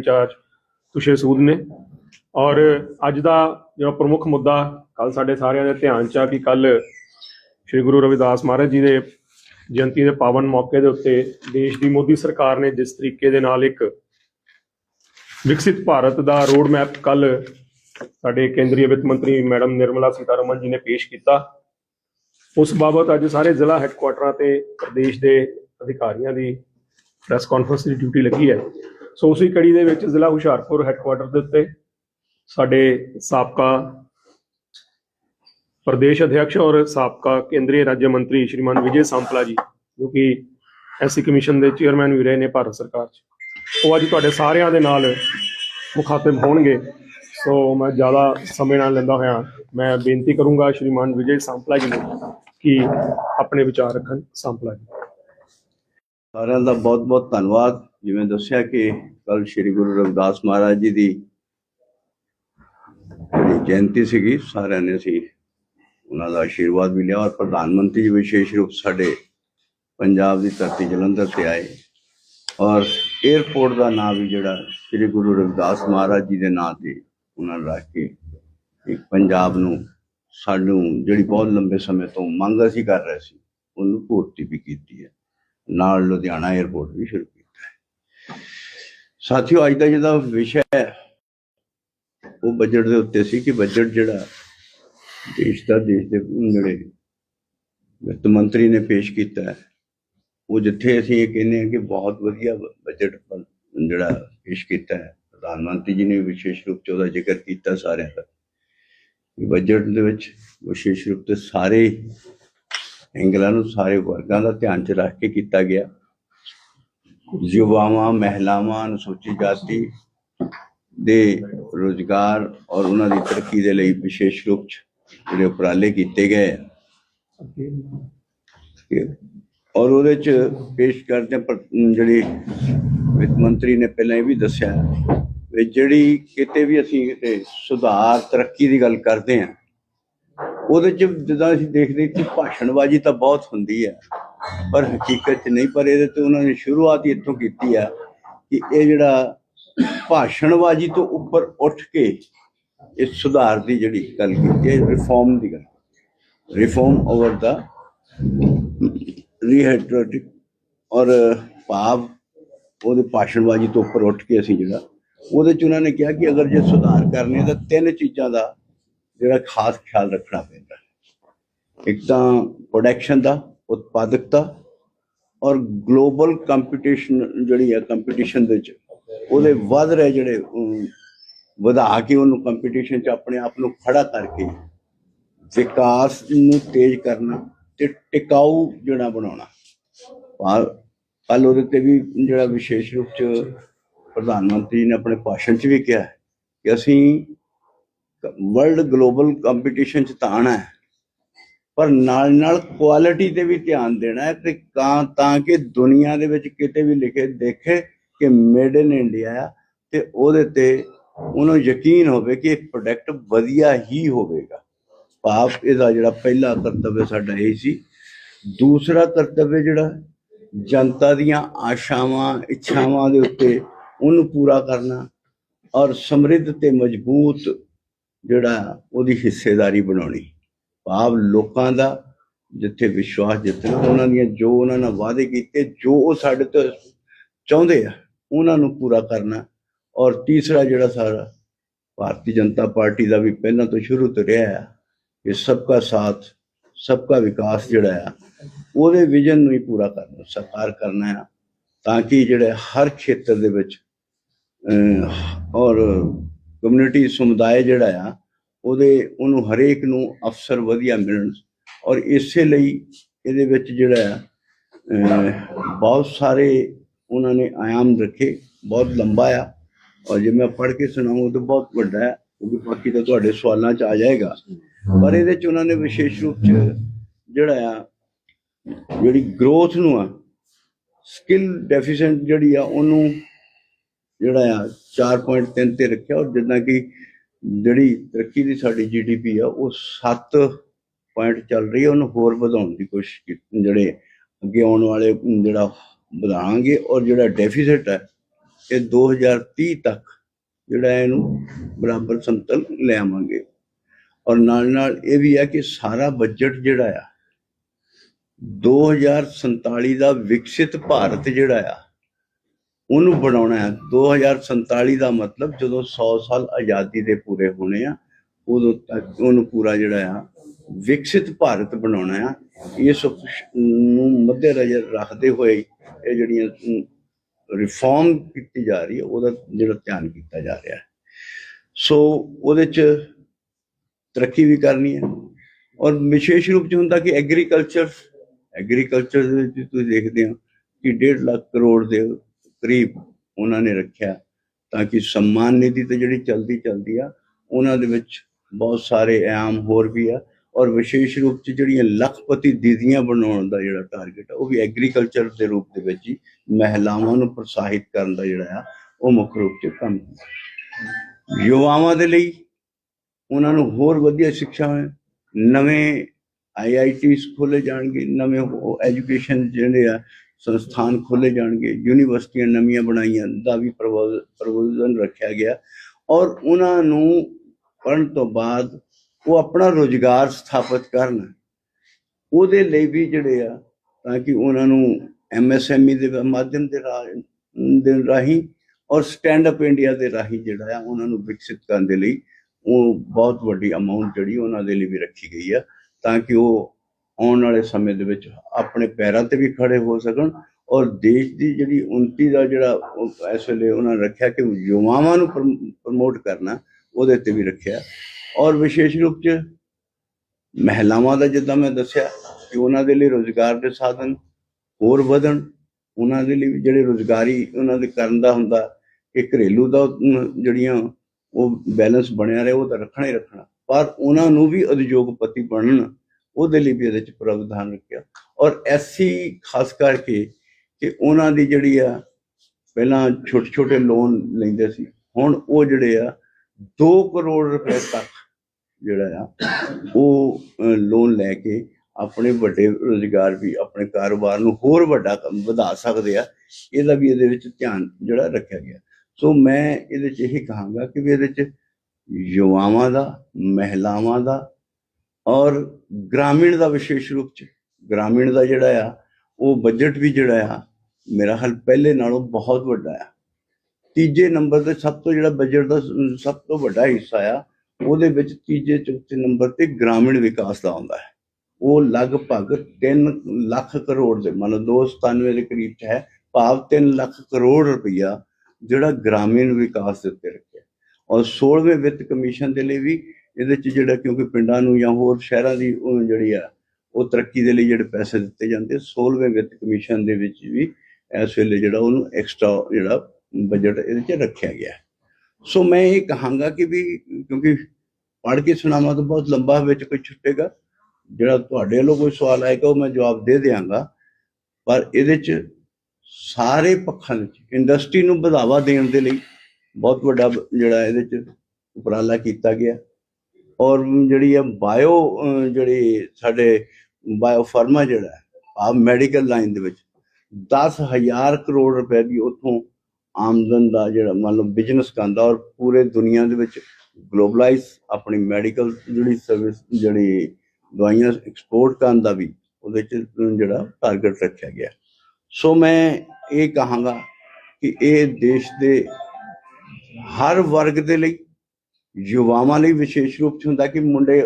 Incharge ਤੁਸ਼ੇ Sood ਨੇ। ਔਰ ਅੱਜ ਦਾ ਜਿਹੜਾ ਪ੍ਰਮੁੱਖ ਮੁੱਦਾ ਕੱਲ ਸਾਡੇ ਸਾਰਿਆਂ ਦੇ ਧਿਆਨ ਚ ਆ ਕਿ ਕੱਲ ਸ੍ਰੀ ਗੁਰੂ ਰਵਿਦਾਸ ਮਹਾਰਾਜ ਜੀ ਦੇ ਜਯੰਤੀ ਦੇ ਪਾਵਨ ਮੌਕੇ ਦੇ ਉੱਤੇ ਦੇਸ਼ ਦੀ ਮੋਦੀ ਸਰਕਾਰ ਨੇ ਜਿਸ ਤਰੀਕੇ ਦੇ ਨਾਲ ਇੱਕ ਵਿਕਸਿਤ ਭਾਰਤ ਦਾ ਰੋਡ ਮੈਪ ਕੱਲ ਸਾਡੇ ਕੇਂਦਰੀ ਵਿੱਤ ਮੰਤਰੀ ਮੈਡਮ ਨਿਰਮਲਾ ਸੀਤਾਰਮਨ ਜੀ ਨੇ ਪੇਸ਼ ਕੀਤਾ। ਉਸ ਬਾਬਤ ਅੱਜ ਸਾਰੇ ਜ਼ਿਲ੍ਹਾ ਹੈੱਡਕੁਆਟਰਾਂ ਤੇ ਪ੍ਰਦੇਸ਼ ਦੇ ਅਧਿਕਾਰੀਆਂ ਦੀ ਪ੍ਰੈਸ ਕਾਨਫਰੰਸ ਦੀ ਡਿਊਟੀ ਲੱਗੀ ਹੈ। ਸੋ ਉਸੇ ਕੜੀ ਦੇ ਵਿੱਚ ਜ਼ਿਲ੍ਹਾ ਹੁਸ਼ਿਆਰਪੁਰ ਹੈੱਡਕੁਆਟਰ ਦੇ ਉੱਤੇ ਸਾਡੇ ਸਾਬਕਾ ਪ੍ਰਦੇਸ਼ ਅਧਿਕਸ਼ ਔਰ ਸਾਬਕਾ ਕੇਂਦਰੀ ਰਾਜ ਮੰਤਰੀ ਸ਼੍ਰੀਮਾਨ ਵਿਜੇ ਸੰਪਲਾ ਜੀ, ਜੋ ਕਿ ਐਸਸੀ ਕਮਿਸ਼ਨ ਦੇ ਚੇਅਰਮੈਨ ਵੀ ਰਹੇ ਨੇ ਭਾਰਤ ਸਰਕਾਰ 'ਚ। ਉਹ ਅੱਜ ਤੁਹਾਡੇ ਸਾਰਿਆਂ ਦੇ ਨਾਲ ਮੁਖਾਤਿਬ ਹੋਣਗੇ। ਸੋ ਮੈਂ ਜ਼ਿਆਦਾ ਸਮੇਂ ਨਾਲ ਲੈਂਦਾ ਹੋਇਆ, ਮੈਂ ਬੇਨਤੀ ਕਰੂੰਗਾ ਸ਼੍ਰੀਮਾਨ ਵਿਜੇ ਸੰਪਲਾ ਜੀ ਨੂੰ ਕਿ ਆਪਣੇ ਵਿਚਾਰ ਰੱਖਣ ਸੰਪਲਾ ਜੀ। ਸਾਰਿਆਂ ਦਾ ਬਹੁਤ ਬਹੁਤ ਧੰਨਵਾਦ। ਜਿਵੇਂ ਦੱਸਿਆ ਕਿ ਕੱਲ ਸ੍ਰੀ ਗੁਰੂ ਰਵਿਦਾਸ ਮਹਾਰਾਜ ਜੀ ਦੀ ਜਯੰਤੀ ਸੀਗੀ, ਸਾਰਿਆਂ ਨੇ ਅਸੀਂ ਉਹਨਾਂ ਦਾ ਆਸ਼ੀਰਵਾਦ ਵੀ ਲਿਆ ਔਰ ਪ੍ਰਧਾਨ ਮੰਤਰੀ ਜੀ ਵਿਸ਼ੇਸ਼ ਰੂਪ ਸਾਡੇ ਪੰਜਾਬ ਦੀ ਧਰਤੀ ਜਲੰਧਰ ਤੇ ਆਏ। ਔਰ 에어ਪੋਰਟ ਦਾ ਨਾਮ ਵੀ ਜਿਹੜਾ ਸ੍ਰੀ ਗੁਰੂ ਰਵਿਦਾਸ ਮਹਾਰਾਜ ਜੀ ਦੇ ਨਾਂ ਤੇ ਉਹਨਾਂ ਰੱਖ ਕੇ ਇੱਕ ਪੰਜਾਬ ਨੂੰ, ਸਾਨੂੰ ਜਿਹੜੀ ਬਹੁਤ ਲੰਬੇ ਸਮੇਂ ਤੋਂ ਮੰਗ ਅਸੀਂ ਕਰ ਰਹੇ ਸੀ, ਉਹਨੂੰ ਪੂਰਤੀ ਵੀ ਕੀਤੀ ਹੈ। ਨਾਲ ਲੁਧਿਆਣਾ 에어ਪੋਰਟ ਵੀ ਸ਼ੁਰੂ ਸਾਥੀਓ, ਅੱਜ ਦਾ ਜਿਹੜਾ ਵਿਸ਼ਾ ਹੈ, ਉਹ ਬਜਟ ਦੇ ਉੱਤੇ ਸੀ ਕਿ ਬਜਟ ਜਿਹੜਾ ਦੇਸ਼ ਦਾ, ਦੇਸ਼ ਦੇ ਜਿਹੜੇ ਵਿੱਤ ਮੰਤਰੀ ਨੇ ਪੇਸ਼ ਕੀਤਾ ਹੈ, ਉਹ ਜਿੱਥੇ ਅਸੀਂ ਇਹ ਕਹਿੰਦੇ ਹਾਂ ਕਿ ਬਹੁਤ ਵਧੀਆ ਬਜਟ ਜਿਹੜਾ ਪੇਸ਼ ਕੀਤਾ ਹੈ, ਪ੍ਰਧਾਨ ਮੰਤਰੀ ਜੀ ਨੇ ਵਿਸ਼ੇਸ਼ ਰੂਪ ਚ ਉਹਦਾ ਜ਼ਿਕਰ ਕੀਤਾ ਸਾਰਿਆਂ ਦਾ ਬਜਟ ਦੇ ਵਿੱਚ ਵਿਸ਼ੇਸ਼ ਰੂਪ ਤੇ ਸਾਰੇ ਐਂਗਲਾਂ ਨੂੰ, ਸਾਰੇ ਵਰਗਾਂ ਦਾ ਧਿਆਨ ਚ ਰੱਖ ਕੇ ਕੀਤਾ ਗਿਆ। ਯੁਵਾਵਾਂ, ਮਹਿਲਾਵਾਂ ਅਨੁਸੂਚਿਤ ਜਾਤੀ ਦੇ ਰੋਜ਼ਗਾਰ ਔਰ ਉਹਨਾਂ ਦੀ ਤਰੱਕੀ ਦੇ ਲਈ ਵਿਸ਼ੇਸ਼ ਰੂਪ ਚ ਜਿਹੜੇ ਉਪਰਾਲੇ ਕੀਤੇ ਗਏ ਔਰ ਉਹਦੇ ਚ ਪੇਸ਼ ਕਰਦੇ ਜਿਹੜੀ ਵਿੱਤ ਮੰਤਰੀ ਨੇ ਪਹਿਲਾਂ ਇਹ ਵੀ ਦੱਸਿਆ ਵੀ ਜਿਹੜੀ ਕਿਤੇ ਵੀ ਅਸੀਂ ਕਿਤੇ ਸੁਧਾਰ, ਤਰੱਕੀ ਦੀ ਗੱਲ ਕਰਦੇ ਹਾਂ, ਉਹਦੇ ਚ ਜਿੱਦਾਂ ਅਸੀਂ ਦੇਖਦੇ ਕਿ ਭਾਸ਼ਣਬਾਜ਼ੀ ਤਾਂ ਬਹੁਤ ਹੁੰਦੀ ਹੈ। ਪਰ ਹਕੀਕਤ ਚ ਨਹੀਂ, ਪਰ ਇਹਦੇ ਤੇ ਉਹਨਾਂ ਨੇ ਸ਼ੁਰੂਆਤ ਹੀ ਇੱਥੋਂ ਕੀਤੀ ਆ ਕਿ ਇਹ ਜਿਹੜਾ ਭਾਸ਼ਣਬਾਜ਼ੀ ਤੋਂ ਉੱਪਰ ਉੱਠ ਕੇ ਇਹ ਸੁਧਾਰ ਦੀ ਜਿਹੜੀ ਗੱਲ ਕੀਤੀ ਹੈ ਰਿਫਾਰਮ ਦੀ ਗੱਲ। ਰਿਫਾਰਮ ਓਵਰ ਦਾ ਰੀਹੈਡਰੇਟਿਕ ਔਰ ਭਾਵ ਉਹਦੇ ਭਾਸ਼ਣਬਾਜ਼ੀ ਤੋਂ ਉੱਪਰ ਉੱਠ ਕੇ ਅਸੀਂ ਜਿਹੜਾ, ਉਹਦੇ ਚ ਉਹਨਾਂ ਨੇ ਕਿਹਾ ਕਿ ਅਗਰ ਜੇ ਸੁਧਾਰ ਕਰਨੇ ਤਾਂ ਤਿੰਨ ਚੀਜ਼ਾਂ ਦਾ ਜਿਹੜਾ ਖਾਸ ਖਿਆਲ ਰੱਖਣਾ ਪੈਂਦਾ। ਇੱਕ ਤਾਂ ਪ੍ਰੋਡਕਸ਼ਨ ਦਾ ਉਤਪਾਦਕਤਾ ਔਰ ਗਲੋਬਲ ਕੰਪੀਟੀਸ਼ਨ ਜਿਹੜੀ ਹੈ ਕੰਪੀਟੀਸ਼ਨ ਦੇ ਵਿੱਚ ਉਹਦੇ ਵੱਧ ਰਹੇ ਜਿਹੜੇ ਵਧਾ ਕੇ ਉਹਨੂੰ ਕੰਪੀਟੀਸ਼ਨ 'ਚ ਆਪਣੇ ਆਪ ਨੂੰ ਖੜਾ ਕਰਕੇ ਵਿਕਾਸ ਨੂੰ ਤੇਜ਼ ਕਰਨਾ ਤੇ ਟਿਕਾਊ ਜਿਹੜਾ ਬਣਾਉਣਾ। ਕੱਲ ਉਹਦੇ ਤੇ ਵੀ ਜਿਹੜਾ ਵਿਸ਼ੇਸ਼ ਰੂਪ 'ਚ ਪ੍ਰਧਾਨ ਮੰਤਰੀ ਨੇ ਆਪਣੇ ਭਾਸ਼ਣ 'ਚ ਵੀ ਕਿਹਾ ਕਿ ਅਸੀਂ ਵਰਲਡ ਗਲੋਬਲ ਕੰਪੀਟੀਸ਼ਨ 'ਚ ਤਾਂ ਆਉਣਾ ਹੈ। ਪਰ ਨਾਲ ਨਾਲ ਕੁਆਲਿਟੀ ਤੇ ਵੀ ਧਿਆਨ ਦੇਣਾ ਹੈ ਤੇ ਤਾਂ ਤਾਂ ਕਿ ਦੁਨੀਆ ਦੇ ਵਿੱਚ ਕਿਤੇ ਵੀ ਲਿਖੇ ਦੇਖੇ ਕਿ ਮੇਡ ਇਨ ਇੰਡੀਆ ਆ ਤੇ ਉਹਦੇ ਤੇ ਉਹਨੂੰ ਯਕੀਨ ਹੋਵੇ ਕਿ ਇਹ ਪ੍ਰੋਡਕਟ ਵਧੀਆ ਹੀ ਹੋਵੇਗਾ। ਭਾਵ ਇਹਦਾ ਜਿਹੜਾ ਪਹਿਲਾ ਕਰਤੱਵ ਸਾਡਾ ਇਹ ਸੀ। ਦੂਸਰਾ ਕਰਤੱਵ ਜਿਹੜਾ ਜਨਤਾ ਦੀਆਂ ਆਸ਼ਾਵਾਂ, ਇੱਛਾਵਾਂ ਦੇ ਉੱਤੇ ਉਹਨੂੰ ਪੂਰਾ ਕਰਨਾ ਔਰ ਸਮਰਿੱਧ ਤੇ ਮਜ਼ਬੂਤ ਜਿਹੜਾ ਉਹਦੀ ਹਿੱਸੇਦਾਰੀ ਬਣਾਉਣੀ। ਭਾਵ ਲੋਕਾਂ ਦਾ ਜਿੱਥੇ ਵਿਸ਼ਵਾਸ ਜਿੱਤਣਾ ਉਹਨਾਂ ਦੀਆਂ ਜੋ ਉਹਨਾਂ ਨਾਲ ਵਾਅਦੇ ਕੀਤੇ ਜੋ ਉਹ ਸਾਡੇ ਤੋਂ ਚਾਹੁੰਦੇ ਆ ਉਹਨਾਂ ਨੂੰ ਪੂਰਾ ਕਰਨਾ। ਔਰ ਤੀਸਰਾ ਜਿਹੜਾ ਸਾਰਾ ਭਾਰਤੀ ਜਨਤਾ ਪਾਰਟੀ ਦਾ ਵੀ ਪਹਿਲਾਂ ਤੋਂ ਸ਼ੁਰੂ ਤੋਂ ਰਿਹਾ ਹੈ ਕਿ ਸਭ ਸਬਕਾ ਸਾਥ ਸਭ ਸਬਕਾ ਵਿਕਾਸ ਜਿਹੜਾ ਆ ਉਹਦੇ ਵਿਜ਼ਨ ਨੂੰ ਹੀ ਪੂਰਾ ਕਰਨਾ ਸਾਕਾਰ ਕਰਨਾ ਆ ਤਾਂ ਕਿ ਜਿਹੜੇ ਹਰ ਖੇਤਰ ਦੇ ਵਿੱਚ ਅਹ, ਔਰ ਕਮਿਊਨਿਟੀ ਸਮੁਦਾਇ ਜਿਹੜਾ ਆ ਉਹਦੇ, ਉਹਨੂੰ ਹਰੇਕ ਨੂੰ ਅਫਸਰ ਵਧੀਆ ਮਿਲਣ। ਔਰ ਇਸੇ ਲਈ ਇਹਦੇ ਵਿੱਚ ਜਿਹੜਾ ਆ ਬਹੁਤ ਸਾਰੇ ਉਹਨਾਂ ਨੇ ਆਯਾਮ ਰੱਖੇ, ਬਹੁਤ ਲੰਬਾ ਆ। ਔਰ ਜੇ ਮੈਂ ਪੜ੍ਹ ਕੇ ਸੁਣਾਉਂਗਾ ਤਾਂ ਬਹੁਤ ਵੱਡਾ ਹੈ, ਉਹ ਵੀ ਬਾਕੀ ਤਾਂ ਤੁਹਾਡੇ ਸਵਾਲਾਂ 'ਚ ਆ ਜਾਏਗਾ। ਪਰ ਇਹਦੇ 'ਚ ਉਹਨਾਂ ਨੇ ਵਿਸ਼ੇਸ਼ ਰੂਪ 'ਚ ਜਿਹੜਾ ਆ, ਜਿਹੜੀ ਗਰੋਥ ਨੂੰ ਆ ਸਕਿੱਲ ਡੈਫੀਸ਼ੀਐਂਟ ਜਿਹੜੀ ਆ, ਉਹਨੂੰ ਜਿਹੜਾ ਆ 4.3 ਤੇ ਰੱਖਿਆ। ਔਰ ਜਿੱਦਾਂ ਕਿ ਜਿਹੜੀ ਤਰੱਕੀ ਦੀ ਸਾਡੀ ਜੀਡੀਪੀ ਆ ਉਹ 7 ਪੁਆਇੰਟ ਚੱਲ ਰਹੀ ਹੈ ਉਹਨੂੰ ਹੋਰ ਵਧਾਉਣ ਦੀ ਕੋਸ਼ਿਸ਼ ਕੀਤੀ ਜਿਹੜੇ ਅੱਗੇ ਆਉਣ ਵਾਲੇ ਅਮ, ਜਿਹੜਾ ਵਧਾਵਾਂਗੇ ਔਰ ਜਿਹੜਾ ਡੈਫੀਸਿਟ ਹੈ ਇਹ 2030 ਤੱਕ ਜਿਹੜਾ ਇਹਨੂੰ ਬਰਾਬਰ ਸਮਤਲ ਲੈ ਆਵਾਂਗੇ ਔਰ ਨਾਲ ਨਾਲ ਇਹ ਵੀ ਹੈ ਕਿ ਸਾਰਾ ਬਜਟ ਜਿਹੜਾ ਆ 2047 ਦਾ ਵਿਕਸਿਤ ਭਾਰਤ ਜਿਹੜਾ ਆ ਉਹਨੂੰ ਬਣਾਉਣਾ ਹੈ। 2047 ਦਾ ਮਤਲਬ ਜਦੋਂ 100 ਸਾਲ ਆਜ਼ਾਦੀ ਦੇ ਪੂਰੇ ਹੋਣੇ ਆ, ਉਦੋਂ ਤੱਕ ਉਹਨੂੰ ਪੂਰਾ ਜਿਹੜਾ ਆ, ਵਿਕਸਿਤ ਭਾਰਤ ਬਣਾਉਣਾ ਆ। ਇਸ ਨੂੰ ਮੱਦੇ ਨਜ਼ਰ ਰੱਖਦੇ ਹੋਏ ਇਹ ਜਿਹੜੀਆਂ ਰਿਫਾਰਮ ਕੀਤੀ ਜਾ ਰਹੀ ਹੈ, ਉਹਦਾ ਜਿਹੜਾ ਧਿਆਨ ਕੀਤਾ ਜਾ ਰਿਹਾ ਹੈ। ਸੋ ਉਹਦੇ ਚ ਤਰੱਕੀ ਵੀ ਕਰਨੀ ਹੈ। ਔਰ ਵਿਸ਼ੇਸ਼ ਰੂਪ ਚ ਹੁੰਦਾ ਕਿ ਐਗਰੀਕਲਚਰ ਐਗਰੀਕਲਚਰ ਦੇ ਵਿੱਚ ਤੁਸੀਂ ਦੇਖਦੇ ਹੋ ਕਿ 1.5 ਲੱਖ ਕਰੋੜ ਦੇ ਕਰੀਬ ਉਹਨਾਂ ਨੇ ਰੱਖਿਆ ਤਾਂ ਕਿ ਸਨਮਾਨ ਨਿਧੀ ਤੇ ਜਿਹੜੀ ਚਲਦੀ ਚਲਦੀ ਆ, ਉਹਨਾਂ ਦੇ ਵਿੱਚ ਬਹੁਤ ਸਾਰੇ ਆਮ ਹੋਰ ਵੀ ਆ ਔਰ ਵਿਸ਼ੇਸ਼ ਰੂਪ ਚ ਜਿਹੜੀਆਂ ਲੱਖਪਤੀ ਦੀਦੀਆਂ ਬਣਾਉਣ ਦਾ ਜਿਹੜਾ ਟਾਰਗੇਟ ਉਹ ਵੀ ਐਗਰੀਕਲਚਰ ਦੇ ਰੂਪ ਦੇ ਵਿੱਚ ਹੀ ਮਹਿਲਾਵਾਂ ਨੂੰ ਪ੍ਰੋਤਸਾਹਿਤ ਕਰਨ ਦਾ ਜਿਹੜਾ ਆ, ਉਹ ਮੁੱਖ ਰੂਪ ਚ ਕੰਮ ਯੁਵਾਵਾਂ ਦੇ ਲਈ ਉਹਨਾਂ ਨੂੰ ਹੋਰ ਵਧੀਆ ਸਿੱਖਿਆ ਨਵੇਂ ਆਈਆਈਟੀਸ ਖੋਲੇ ਜਾਣਗੇ, ਨਵੇਂ ਐਜੂਕੇਸ਼ਨ ਜਿਹੜੇ ਆ ਸੰਸਥਾਨ ਖੋਲੇ ਜਾਣਗੇ, ਯੂਨੀਵਰਸਿਟੀਆਂ ਨਵੀਆਂ ਬਣਾਈਆਂ ਦਾ ਵੀ ਪ੍ਰਬੰਧ ਰੱਖਿਆ ਗਿਆ ਔਰ ਉਹਨਾਂ ਨੂੰ ਪੜ੍ਹਨ ਤੋਂ ਬਾਅਦ ਉਹ ਆਪਣਾ ਰੋਜ਼ਗਾਰ ਸਥਾਪਿਤ ਕਰਨ। ਉਹਦੇ ਲਈ ਵੀ ਜਿਹੜੇ ਆ, ਤਾਂ ਕਿ ਉਹਨਾਂ ਨੂੰ ਐਮਐਸਐਮਈ ਦੇ ਮਾਧਿਅਮ ਦੇ ਰਾ- ਦੇ ਰਾਹੀਂ ਔਰ ਸਟੈਂਡ ਅਪ ਇੰਡੀਆ ਦੇ ਰਾਹੀਂ ਜਿਹੜਾ ਆ, ਉਹਨਾਂ ਨੂੰ ਵਿਕਸਿਤ ਕਰਨ ਦੇ ਲਈ ਉਹ ਬਹੁਤ ਵੱਡੀ ਅਮਾਉਂਟ ਜਿਹੜੀ ਉਹਨਾਂ ਦੇ ਲਈ ਵੀ ਰੱਖੀ ਗਈ ਆ, ਤਾਂ ਕਿ ਉਹ ਆਉਣ ਵਾਲੇ ਸਮੇਂ ਦੇ ਵਿੱਚ ਆਪਣੇ ਪੈਰਾਂ ਤੇ ਵੀ ਖੜੇ ਹੋ ਸਕਣ ਔਰ ਦੇਸ਼ ਦੀ ਜਿਹੜੀ ਉਨਤੀ ਦਾ ਜਿਹੜਾ ਇਸ ਵੇਲੇ ਉਹਨਾਂ ਨੇ ਰੱਖਿਆ ਕਿ ਯੁਵਾਵਾਂ ਨੂੰ ਪ੍ਰਮੋਟ ਕਰਨਾ, ਉਹਦੇ ਤੇ ਵੀ ਰੱਖਿਆ। ਔਰ ਵਿਸ਼ੇਸ਼ ਰੂਪ ਚ ਮਹਿਲਾਵਾਂ ਦਾ ਜਿੱਦਾਂ ਮੈਂ ਦੱਸਿਆ ਕਿ ਉਹਨਾਂ ਦੇ ਲਈ ਰੋਜ਼ਗਾਰ ਦੇ ਸਾਧਨ ਹੋਰ ਵਧਣ, ਉਹਨਾਂ ਦੇ ਲਈ ਵੀ ਜਿਹੜੇ ਰੋਜ਼ਗਾਰੀ ਉਹਨਾਂ ਦੇ ਕਰਨ ਦਾ ਹੁੰਦਾ ਕਿ ਘਰੇਲੂ ਦਾ ਜਿਹੜੀਆਂ ਉਹ ਬੈਲੈਂਸ ਬਣਿਆ ਰਹੇ, ਉਹ ਤਾਂ ਰੱਖਣਾ ਹੀ ਰੱਖਣਾ। ਪਰ ਉਹਨਾਂ ਨੂੰ ਵੀ ਉਦਯੋਗਪਤੀ ਬਣਨ ਉਹਦੇ ਲਈ ਵੀ ਇਹਦੇ ਚ ਪ੍ਰਾਵਧਾਨ ਰੱਖਿਆ। ਔਰ ਐਸੀ ਖਾਸ ਕਰਕੇ ਕਿ ਉਹਨਾਂ ਦੀ ਜਿਹੜੀ ਆ, ਪਹਿਲਾਂ ਛੋਟੇ ਛੋਟੇ ਲੋਨ ਲੈਂਦੇ ਸੀ, ਹੁਣ ਉਹ ਜਿਹੜੇ ਆ 2 ਕਰੋੜ ਰੁਪਏ ਤੱਕ ਜਿਹੜਾ ਆ, ਉਹ ਲੋਨ ਲੈ ਕੇ ਆਪਣੇ ਵੱਡੇ ਰੋਜ਼ਗਾਰ ਵੀ, ਆਪਣੇ ਕਾਰੋਬਾਰ ਨੂੰ ਹੋਰ ਵੱਡਾ ਵਧਾ ਸਕਦੇ ਆ, ਇਹਦਾ ਵੀ ਇਹਦੇ ਵਿੱਚ ਧਿਆਨ ਜਿਹੜਾ ਰੱਖਿਆ ਗਿਆ। ਸੋ ਮੈਂ ਇਹਦੇ ਚ ਇਹ ਕਹਾਂਗਾ ਕਿ ਵੀ ਇਹਦੇ ਚ ਯੁਵਾਵਾਂ ਦਾ, ਮਹਿਲਾਵਾਂ ਦਾ ਔਰ ਗ੍ਰਾਮੀਣ ਦਾ ਵਿਸ਼ੇਸ਼ ਰੂਪ ਚ, ਗ੍ਰਾਮੀਣ ਦਾ ਜਿਹੜਾ ਆ, ਉਹ ਬਜਟ ਵੀ ਜਿਹੜਾ ਆ, ਮੇਰਾ ਹਾਲ ਪਹਿਲੇ ਨਾਲੋਂ ਬਹੁਤ ਵੱਡਾ ਆ। ਤੀਜੇ ਨੰਬਰ ਤੇ ਸਭ ਤੋਂ ਜਿਹੜਾ ਬਜਟ ਦਾ ਸਭ ਤੋਂ ਵੱਡਾ ਹਿੱਸਾ ਆ, ਉਹਦੇ ਵਿੱਚ ਤੀਜੇ, ਚੌਥੇ ਨੰਬਰ ਤੇ ਗ੍ਰਾਮੀਣ ਵਿਕਾਸ ਦਾ ਆਉਂਦਾ ਹੈ। ਉਹ ਲਗਭਗ 3 ਲੱਖ ਕਰੋੜ ਦੇ ਮਤਲਬ 297 ਦੇ ਕਰੀਬ ਹੈ, ਭਾਵ 3 ਲੱਖ ਕਰੋੜ ਰੁਪਈਆ ਜਿਹੜਾ ਗ੍ਰਾਮੀਣ ਵਿਕਾਸ ਦੇ ਉੱਤੇ ਰੱਖਿਆ। ਔਰ 16ਵੇਂ ਵਿੱਤ ਕਮਿਸ਼ਨ ਦੇ ਲਈ ਵੀ ਇਹਦੇ 'ਚ ਜਿਹੜਾ ਕਿਉਂਕਿ ਪਿੰਡਾਂ ਨੂੰ ਜਾਂ ਹੋਰ ਸ਼ਹਿਰਾਂ ਦੀ ਉਹ ਜਿਹੜੀ ਆ, ਉਹ ਤਰੱਕੀ ਦੇ ਲਈ ਜਿਹੜੇ ਪੈਸੇ ਦਿੱਤੇ ਜਾਂਦੇ 16ਵੇਂ ਵਿੱਤ ਕਮਿਸ਼ਨ ਦੇ ਵਿੱਚ ਵੀ ਇਸ ਵੇਲੇ ਜਿਹੜਾ ਉਹਨੂੰ ਐਕਸਟਰਾ ਜਿਹੜਾ ਬਜਟ ਇਹਦੇ 'ਚ ਰੱਖਿਆ ਗਿਆ। ਸੋ ਮੈਂ ਇਹ ਕਹਾਂਗਾ ਕਿ ਵੀ ਕਿਉਂਕਿ ਪੜ੍ਹ ਕੇ ਸੁਣਾਵਾਂ ਤਾਂ ਬਹੁਤ ਲੰਬਾ ਵਿੱਚ ਕੋਈ ਛੁੱਟੇਗਾ। ਜਿਹੜਾ ਤੁਹਾਡੇ ਵੱਲੋਂ ਕੋਈ ਸਵਾਲ ਆਏਗਾ, ਉਹ ਮੈਂ ਜਵਾਬ ਦੇ ਦਿਆਂਗਾ। ਪਰ ਇਹਦੇ 'ਚ ਸਾਰੇ ਪੱਖਾਂ ਵਿੱਚ ਇੰਡਸਟਰੀ ਨੂੰ ਵਧਾਵਾ ਦੇਣ ਦੇ ਲਈ ਬਹੁਤ ਵੱਡਾ ਜਿਹੜਾ ਇਹਦੇ 'ਚ ਉਪਰਾਲਾ ਕੀਤਾ ਗਿਆ। ਔਰ ਜਿਹੜੀ ਹੈ ਬਾਇਓ ਜਿਹੜੀ ਸਾਡੇ ਬਾਇਓ ਫਾਰਮਾ ਜਿਹੜਾ ਹੈ ਆ ਮੈਡੀਕਲ ਲਾਈਨ ਦੇ ਵਿੱਚ 10000 ਕਰੋੜ ਰੁਪਏ ਦੀ ਉਥੋਂ ਆਮਦਨ ਦਾ ਜਿਹੜਾ ਮੰਨ ਲਓ ਬਿਜ਼ਨਸ ਕਰਦਾ ਔਰ ਪੂਰੇ ਦੁਨੀਆ ਦੇ ਵਿੱਚ ਗਲੋਬਲਾਈਜ਼ ਆਪਣੀ ਮੈਡੀਕਲ ਜਿਹੜੀ ਸਰਵਿਸ ਜਿਹੜੀ ਦਵਾਈਆਂ ਐਕਸਪੋਰਟ ਕਰਨ ਦਾ ਵੀ ਉਹਦੇ ਚ ਜਿਹੜਾ ਟਾਰਗੇਟ ਰੱਖਿਆ ਗਿਆ। ਸੋ ਮੈਂ ਇਹ ਕਹਾਂਗਾ ਕਿ ਇਹ ਦੇਸ਼ ਦੇ ਹਰ ਵਰਗ ਦੇ ਲਈ ਯੁਵਾਵਾਂ ਲਈ ਵਿਸ਼ੇਸ਼ ਰੂਪ ਚ ਹੁੰਦਾ ਕਿ ਮੁੰਡੇ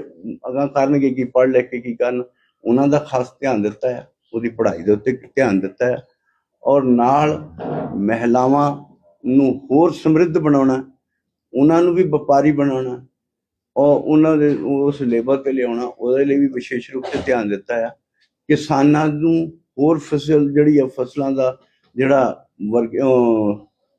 ਅਗਾਂ ਕਰਨਗੇ ਕੀ, ਪੜ੍ਹ ਲਿਖ ਕੇ ਕੀ ਕਰਨ, ਉਹਨਾਂ ਦਾ ਖਾਸ ਧਿਆਨ ਦਿੱਤਾ ਹੈ, ਉਹਦੀ ਪੜ੍ਹਾਈ ਦੇ ਉੱਤੇ ਧਿਆਨ ਦਿੱਤਾ ਹੈ ਔਰ ਨਾਲ ਮਹਿਲਾਵਾਂ ਨੂੰ ਹੋਰ ਸਮਰਿੱਧ ਬਣਾਉਣਾ, ਉਹਨਾਂ ਨੂੰ ਵੀ ਵਪਾਰੀ ਬਣਾਉਣਾ ਔਰ ਉਹਨਾਂ ਦੇ, ਉਸ ਲੇਬਰ ਤੇ ਲਿਆਉਣਾ, ਉਹਦੇ ਲਈ ਵੀ ਵਿਸ਼ੇਸ਼ ਰੂਪ ਤੇ ਧਿਆਨ ਦਿੱਤਾ ਹੈ। ਕਿਸਾਨਾਂ ਨੂੰ ਹੋਰ ਫਸਲ, ਜਿਹੜੀ ਆ ਫਸਲਾਂ ਦਾ ਜਿਹੜਾ ਵਰਗ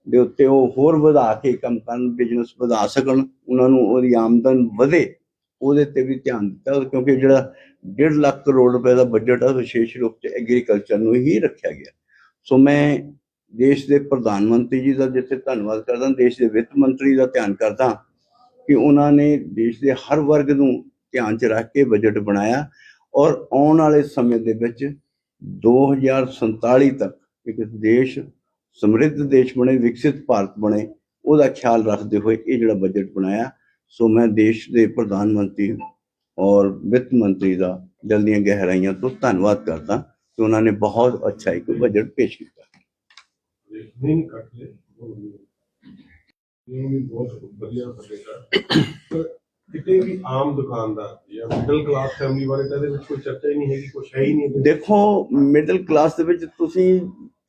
ਦੇ ਉੱਤੇ ਉਹ ਹੋਰ ਵਧਾ ਕੇ ਕੰਮ ਕਰਨ ਬਿਜ਼ਨਸ ਵਧਾ ਸਕਣ, ਉਹਨਾਂ ਨੂੰ ਉਹਦੀ ਆਮਦਨ ਵਧੇ, ਉਹਦੇ ਤੇ ਵੀ ਧਿਆਨ ਦਿੱਤਾ, ਕਿਉਂਕਿ ਜਿਹੜਾ 1.5 ਲੱਖ ਕਰੋੜ ਰੁਪਏ ਦਾ ਬਜਟ ਆ ਵਿਸ਼ੇਸ਼ ਰੂਪ ਤੇ ਐਗਰੀਕਲਚਰ ਨੂੰ ਹੀ ਰੱਖਿਆ ਗਿਆ। ਸੋ ਮੈਂ ਦੇਸ਼ ਦੇ ਪ੍ਰਧਾਨ ਮੰਤਰੀ ਜੀ ਦਾ ਜਿੱਥੇ ਧੰਨਵਾਦ ਕਰਦਾ, ਦੇਸ਼ ਦੇ ਵਿੱਤ ਮੰਤਰੀ ਦਾ ਧਿਆਨ ਕਰਦਾ ਕਿ ਉਹਨਾਂ ਨੇ ਦੇਸ਼ ਦੇ ਹਰ ਵਰਗ ਨੂੰ ਧਿਆਨ 'ਚ ਰੱਖ ਕੇ ਬਜਟ ਬਣਾਇਆ ਔਰ ਆਉਣ ਵਾਲੇ ਸਮੇਂ ਦੇ ਵਿੱਚ 2047 ਤੱਕ ਇੱਕ ਦੇਸ਼ ਸਮਰਿੱਧ ਦੇਸ਼ ਬਣੇ ਵਿਕਸਿਤ ਭਾਰਤ ਬਣੇ ਉਹਦਾ ਖਿਆਲ ਰੱਖਦੇ ਹੋਏ ਇਹ ਜਿਹੜਾ ਬਜਟ ਬਣਾਇਆ ਸੋ ਮੈਂ ਦੇਸ਼ ਦੇ ਪ੍ਰਧਾਨ ਮੰਤਰੀ ਔਰ ਵਿੱਤ ਮੰਤਰੀ ਦਾ ਦਿਲ ਦੀਆਂ ਗਹਿਰਾਈਆਂ ਤੋਂ ਧੰਨਵਾਦ ਕਰਦਾ ਕਿ ਉਹਨਾਂ ਨੇ ਬਹੁਤ ਅੱਛਾ ਇੱਕ ਬਜਟ ਪੇਸ਼ ਕੀਤਾ ਇਹ ਵੀ ਬਹੁਤ ਵਧੀਆ ਪਰ ਕਿਤੇ ਵੀ ਆਮ ਦੁਕਾਨਦਾਰ ਜਾਂ ਮਿਡਲ ਕਲਾਸ ਫੈਮਿਲੀ ਬਾਰੇ ਤਾਂ ਇਹਦੇ ਵਿੱਚ ਕੋਈ ਚਰਚਾ ਹੀ ਨਹੀਂ ਹੈਗੀ ਕੁਛ ਹੈ ਨਹੀਂ। ਦੇਖੋ ਮਿਡਲ ਕਲਾਸ ਦੇ ਵਿੱਚ ਤੁਸੀਂ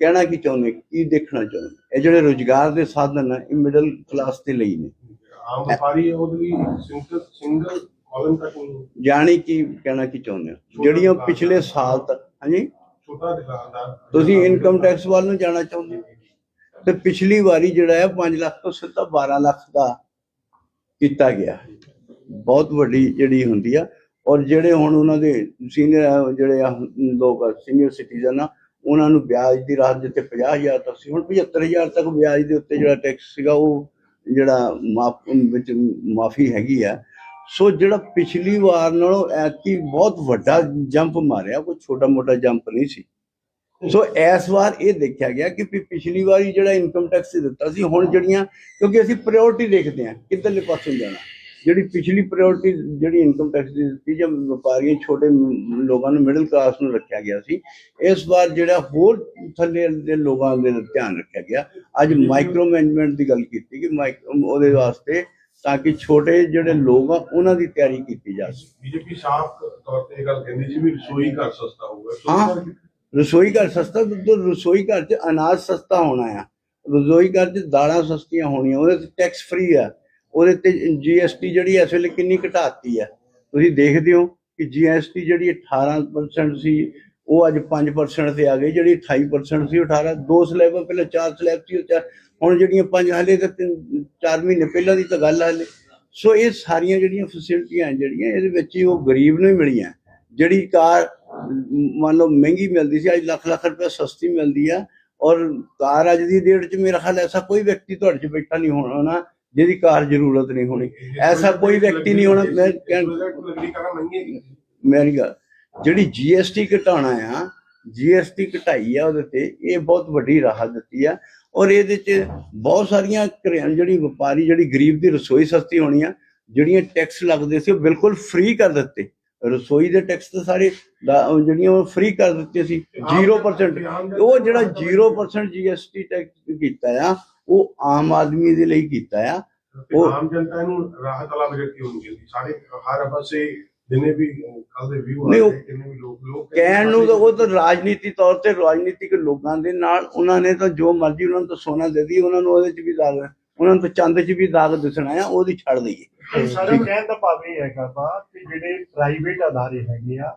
ਕਹਿਣਾ ਕੀ ਚਾਹੁੰਦੇ ਕੀ ਦੇਖਣਾ ਚਾਹੁੰਦੇ? ਇਹ ਜਿਹੜੇ ਰੋਜ਼ਗਾਰ ਦੇ ਸਾਧਨ ਆ ਇਹ ਮਿਡਲ ਕਲਾਸ ਦੇ ਲਈ ਨੇ। ਆਮ ਵਪਾਰੀ ਉਹਦੇ ਲਈ ਸਿੰਗਲ ਸਿੰਗਲ ਕਾਲਮ ਤੱਕ ਨਹੀਂ। ਜਾਣੀ ਕੀ ਕਹਿਣਾ ਕੀ ਚਾਹੁੰਦੇ ਹੋ? ਜਿਹੜੀਆਂ ਪਿਛਲੇ ਸਾਲ ਤੱਕ ਹਾਂਜੀ? ਛੋਟਾ ਦੁਕਾਨਦਾਰ। ਤੁਸੀਂ ਇਨਕਮ ਟੈਕਸ ਵੱਲ ਨੂੰ ਜਾਣਾ ਚਾਹੁੰਦੇ ਹੋ? ਤੇ ਪਿਛਲੀ ਵਾਰੀ ਜਿਹੜਾ ਹੈ 5 ਲੱਖ ਤੋਂ ਸਿੱਧਾ 12 ਲੱਖ ਦਾ ਕੀਤਾ ਗਿਆ। ਬਹੁਤ ਵੱਡੀ ਜਿਹੜੀ ਹੁੰਦੀ ਆ। ਔਰ ਜਿਹੜੇ ਹੁਣ ਉਹਨਾਂ ਦੇ ਸੀਨੀਅਰ ਜਿਹੜੇ ਆ ਲੋਕ ਸੀਨੀਅਰ ਸਿਟੀਜ਼ਨ ਆ ਉਹਨਾਂ ਨੂੰ ਵਿਆਜ ਦੀ ਰਾਹਤ ਜਿੱਥੇ 50000 ਤੱਕ ਸੀ। ਹੁਣ 75000 ਤੱਕ ਵਿਆਜ ਦੇ ਉੱਤੇ ਜਿਹੜਾ ਟੈਕਸ ਸੀਗਾ, ਉਹ ਜਿਹੜਾ ਮਾਫ, ਵਿੱਚ ਮਾਫੀ ਹੈਗੀ ਆ। ਸੋ ਜਿਹੜਾ ਪਿਛਲੀ ਵਾਰ ਨਾਲੋਂ ਐਤਕੀ ਬਹੁਤ ਵੱਡਾ ਜੰਪ ਮਾਰਿਆ, ਕੋਈ ਛੋਟਾ ਮੋਟਾ ਜੰਪ ਨਹੀਂ ਸੀ। ਸੋ ਇਸ ਵਾਰ ਇਹ ਦੇਖਿਆ ਗਿਆ ਕਿ ਪਿਛਲੀ ਵਾਰੀ ਜਿਹੜਾ ਇਨਕਮ ਟੈਕਸ ਦਿੱਤਾ ਸੀ, ਹੁਣ ਜਿਹੜੀਆਂ, ਕਿਉਂਕਿ ਅਸੀਂ ਪ੍ਰਾਇੋਰਟੀ ਦੇਖਦੇ ਹਾਂ, ਕਿੱਧਰਲੇ ਪਾਸੇ ਜਾਣਾ। ਜਿਹੜੀ ਪਿਛਲੀ ਪ੍ਰਾਇੋਰਟੀ ਜਿਹੜੀ ਇਨਕਮ ਟੈਕਸ ਦੀ ਦਿੱਤੀ ਜਾਂ ਵਪਾਰੀਆਂ ਛੋਟੇ ਲੋਕਾਂ ਨੂੰ ਮਿਡਲ ਕਲਾਸ ਨੂੰ ਰੱਖਿਆ ਗਿਆ ਸੀ ਇਸ ਵਾਰ ਜਿਹੜਾ ਹੋਰ ਥੱਲੇ ਦੇ ਲੋਕਾਂ ਦੇ ਧਿਆਨ ਰੱਖਿਆ ਗਿਆ। ਅੱਜ ਮਾਈਕਰੋ ਮੈਨੇਜਮੈਂਟ ਦੀ ਗੱਲ ਕੀਤੀ ਕਿ ਉਹਦੇ ਵਾਸਤੇ ਤਾਂ ਕਿ ਛੋਟੇ ਜਿਹੜੇ ਲੋਕ ਆ ਉਹਨਾਂ ਦੀ ਤਿਆਰੀ ਕੀਤੀ ਜਾ ਸਕੇ। ਬੀਜੇਪੀ ਸਾਫ਼ ਤੌਰ ਤੇ ਇਹ ਗੱਲ ਕਹਿੰਦੀ ਸੀ ਵੀ ਰਸੋਈ ਘਰ ਸਸਤਾ ਹੋਊਗਾ। ਰਸੋਈ ਹਾਂ। ਘਰ ਰਸੋਈ ਘਰ ਸਸਤਾ ਰਸੋਈ ਘਰ 'ਚ ਅਨਾਜ ਸਸਤਾ ਹੋਣਾ ਆ। ਰਸੋਈ ਘਰ 'ਚ ਦਾਲਾਂ ਸਸਤੀਆਂ ਹੋਣੀਆਂ ਉਹਦੇ ਤੇ ਟੈਕਸ ਫ੍ਰੀ ਆ। ਉਹਦੇ ਤੇ ਜੀਐਸਟੀ ਜਿਹੜੀ ਇਸ ਵੇਲੇ ਕਿੰਨੀ ਘਟਾਤੀ ਹੈ ਤੁਸੀਂ ਦੇਖਦੇ ਹੋ ਕਿ ਜੀਐਸਟੀ ਜਿਹੜੀ 18% ਸੀ, ਉਹ ਅੱਜ 5% ਤੇ ਆ ਗਈ, ਜਿਹੜੀ 28% ਸੀ ਉਹ 18 ਦੋ ਸਲੈਬਾਂ ਪਹਿਲਾਂ ਚਾਰ ਸਲੈਬ ਸੀ, ਉਹ ਚਾਰ, ਹੁਣ ਜਿਹੜੀਆਂ ਪੰਜ, ਹਾਲੇ ਤਾਂ ਤਿੰਨ, ਚਾਰ ਮਹੀਨੇ ਪਹਿਲਾਂ ਦੀ ਤਾਂ ਗੱਲ ਆ ਹਾਲੇ। ਸੋ ਇਹ ਸਾਰੀਆਂ ਜਿਹੜੀਆਂ ਫੈਸਿਲਿਟੀਆਂ ਜਿਹੜੀਆਂ, ਇਹਦੇ ਵਿੱਚ ਹੀ ਉਹ ਗਰੀਬ ਨੂੰ ਹੀ ਮਿਲੀਆਂ। ਜਿਹੜੀ ਕਾਰ, ਮੰਨ ਲਓ ਮਹਿੰਗੀ ਮਿਲਦੀ ਸੀ, ਅੱਜ ਲੱਖ ਲੱਖ ਰੁਪਏ ਸਸਤੀ ਮਿਲਦੀ ਆ, ਔਰ ਕਾਰ ਅੱਜ ਦੀ ਡੇਟ 'ਚ ਮੇਰਾ ਖਿਆਲ ਐਸਾ ਕੋਈ ਵਿਅਕਤੀ ਤੁਹਾਡੇ 'ਚ ਬੈਠਾ ਨਹੀਂ ਹੋਣਾ। ਨਾ ਜਿਹਦੀ ਕਾਰ ਜ਼ਰੂਰਤ ਨਹੀਂ ਹੋਣੀ। ਐਸਾ ਕੋਈ ਵਿਅਕਤੀ ਨਹੀਂ ਹੋਣਾ ਮੈਂ ਮੇਰੀ ਗੱਲ ਜਿਹੜੀ ਜੀਐਸਟੀ ਘਟਾਉਣਾ ਆ ਜੀਐਸਟੀ ਘਟਾਈ ਆ ਉਹਦੇ ਤੇ ਇਹ ਬਹੁਤ ਵੱਡੀ ਰਾਹਤ ਦਿੱਤੀ ਆ। ਔਰ ਇਹਦੇ ਚ ਬਹੁਤ ਸਾਰੀਆਂ ਜਿਹੜੀ ਵਪਾਰੀ ਜਿਹੜੀ ਗਰੀਬ ਦੀ ਰਸੋਈ ਸਸਤੀ ਹੋਣੀ ਆ ਜਿਹੜੀਆਂ ਟੈਕਸ ਲੱਗਦੇ ਸੀ ਉਹ ਬਿਲਕੁਲ ਫ੍ਰੀ ਕਰ ਦਿੱਤੇ। ਰਸੋਈ ਦੇ ਟੈਕਸ ਤਾਂ ਸਾਰੇ ਜਿਹੜੀਆਂ ਉਹ ਫ੍ਰੀ ਕਰ ਦਿੱਤੇ ਸੀ 0% ਉਹ ਜਿਹੜਾ 0% ਜੀਐਸਟੀ ਟੈਕਸ ਕੀਤਾ ਆ ਉਹ ਆਮ ਆਦਮੀ ਦੇ ਲਈ ਕੀਤਾ ਆ। ਉਹ- ਆਮ ਜਨਤਾ ਨੂੰ ਰਾਹਤ ਵਾਲਾ ਬਜਟ ਕਿਉਂ ਨਹੀਂ ਮਿਲਦੀ ਸਾਰੇ ਹਰ ਪਾਸੇ ਜਿੰਨੇ ਵੀ ਕੱਲ ਦੇ ਵਿਊ ਆਏ ਕਿੰਨੇ ਵੀ ਲੋਕ ਲੋਕ ਕਹਿਣ ਨੂੰ ਤਾਂ ਉਹ ਤਾਂ ਰਾਜਨੀਤੀ ਤੌਰ ਤੇ ਰਾਜਨੀਤਿਕ ਲੋਕਾਂ ਦੇ ਨਾਲ ਉਹਨਾਂ ਨੇ ਤਾਂ ਜੋ ਮਰਜ਼ੀ ਉਹਨਾਂ ਨੂੰ ਤਾਂ ਸੋਨਾ ਦੇ ਦੀ ਉਹਨਾਂ ਨੂੰ ਉਹਦੇ ਚ ਵੀ ਦਾਗ ਉਹਨਾਂ ਨੂੰ ਤਾਂ ਚੰਦ ਚ ਵੀ ਦਾਗ ਦਿਸਣਾ ਆ ਉਹਦੀ ਛੱਡ ਦਈਏ। ਸਾਡਾ ਕਹਿਣ ਦਾ ਭਾਵ ਇਹ ਹੈਗਾ ਵਾ ਕਿ ਜਿਹੜੇ ਪ੍ਰਾਈਵੇਟ ਅਦਾਰੇ ਹੈਗੇ ਆ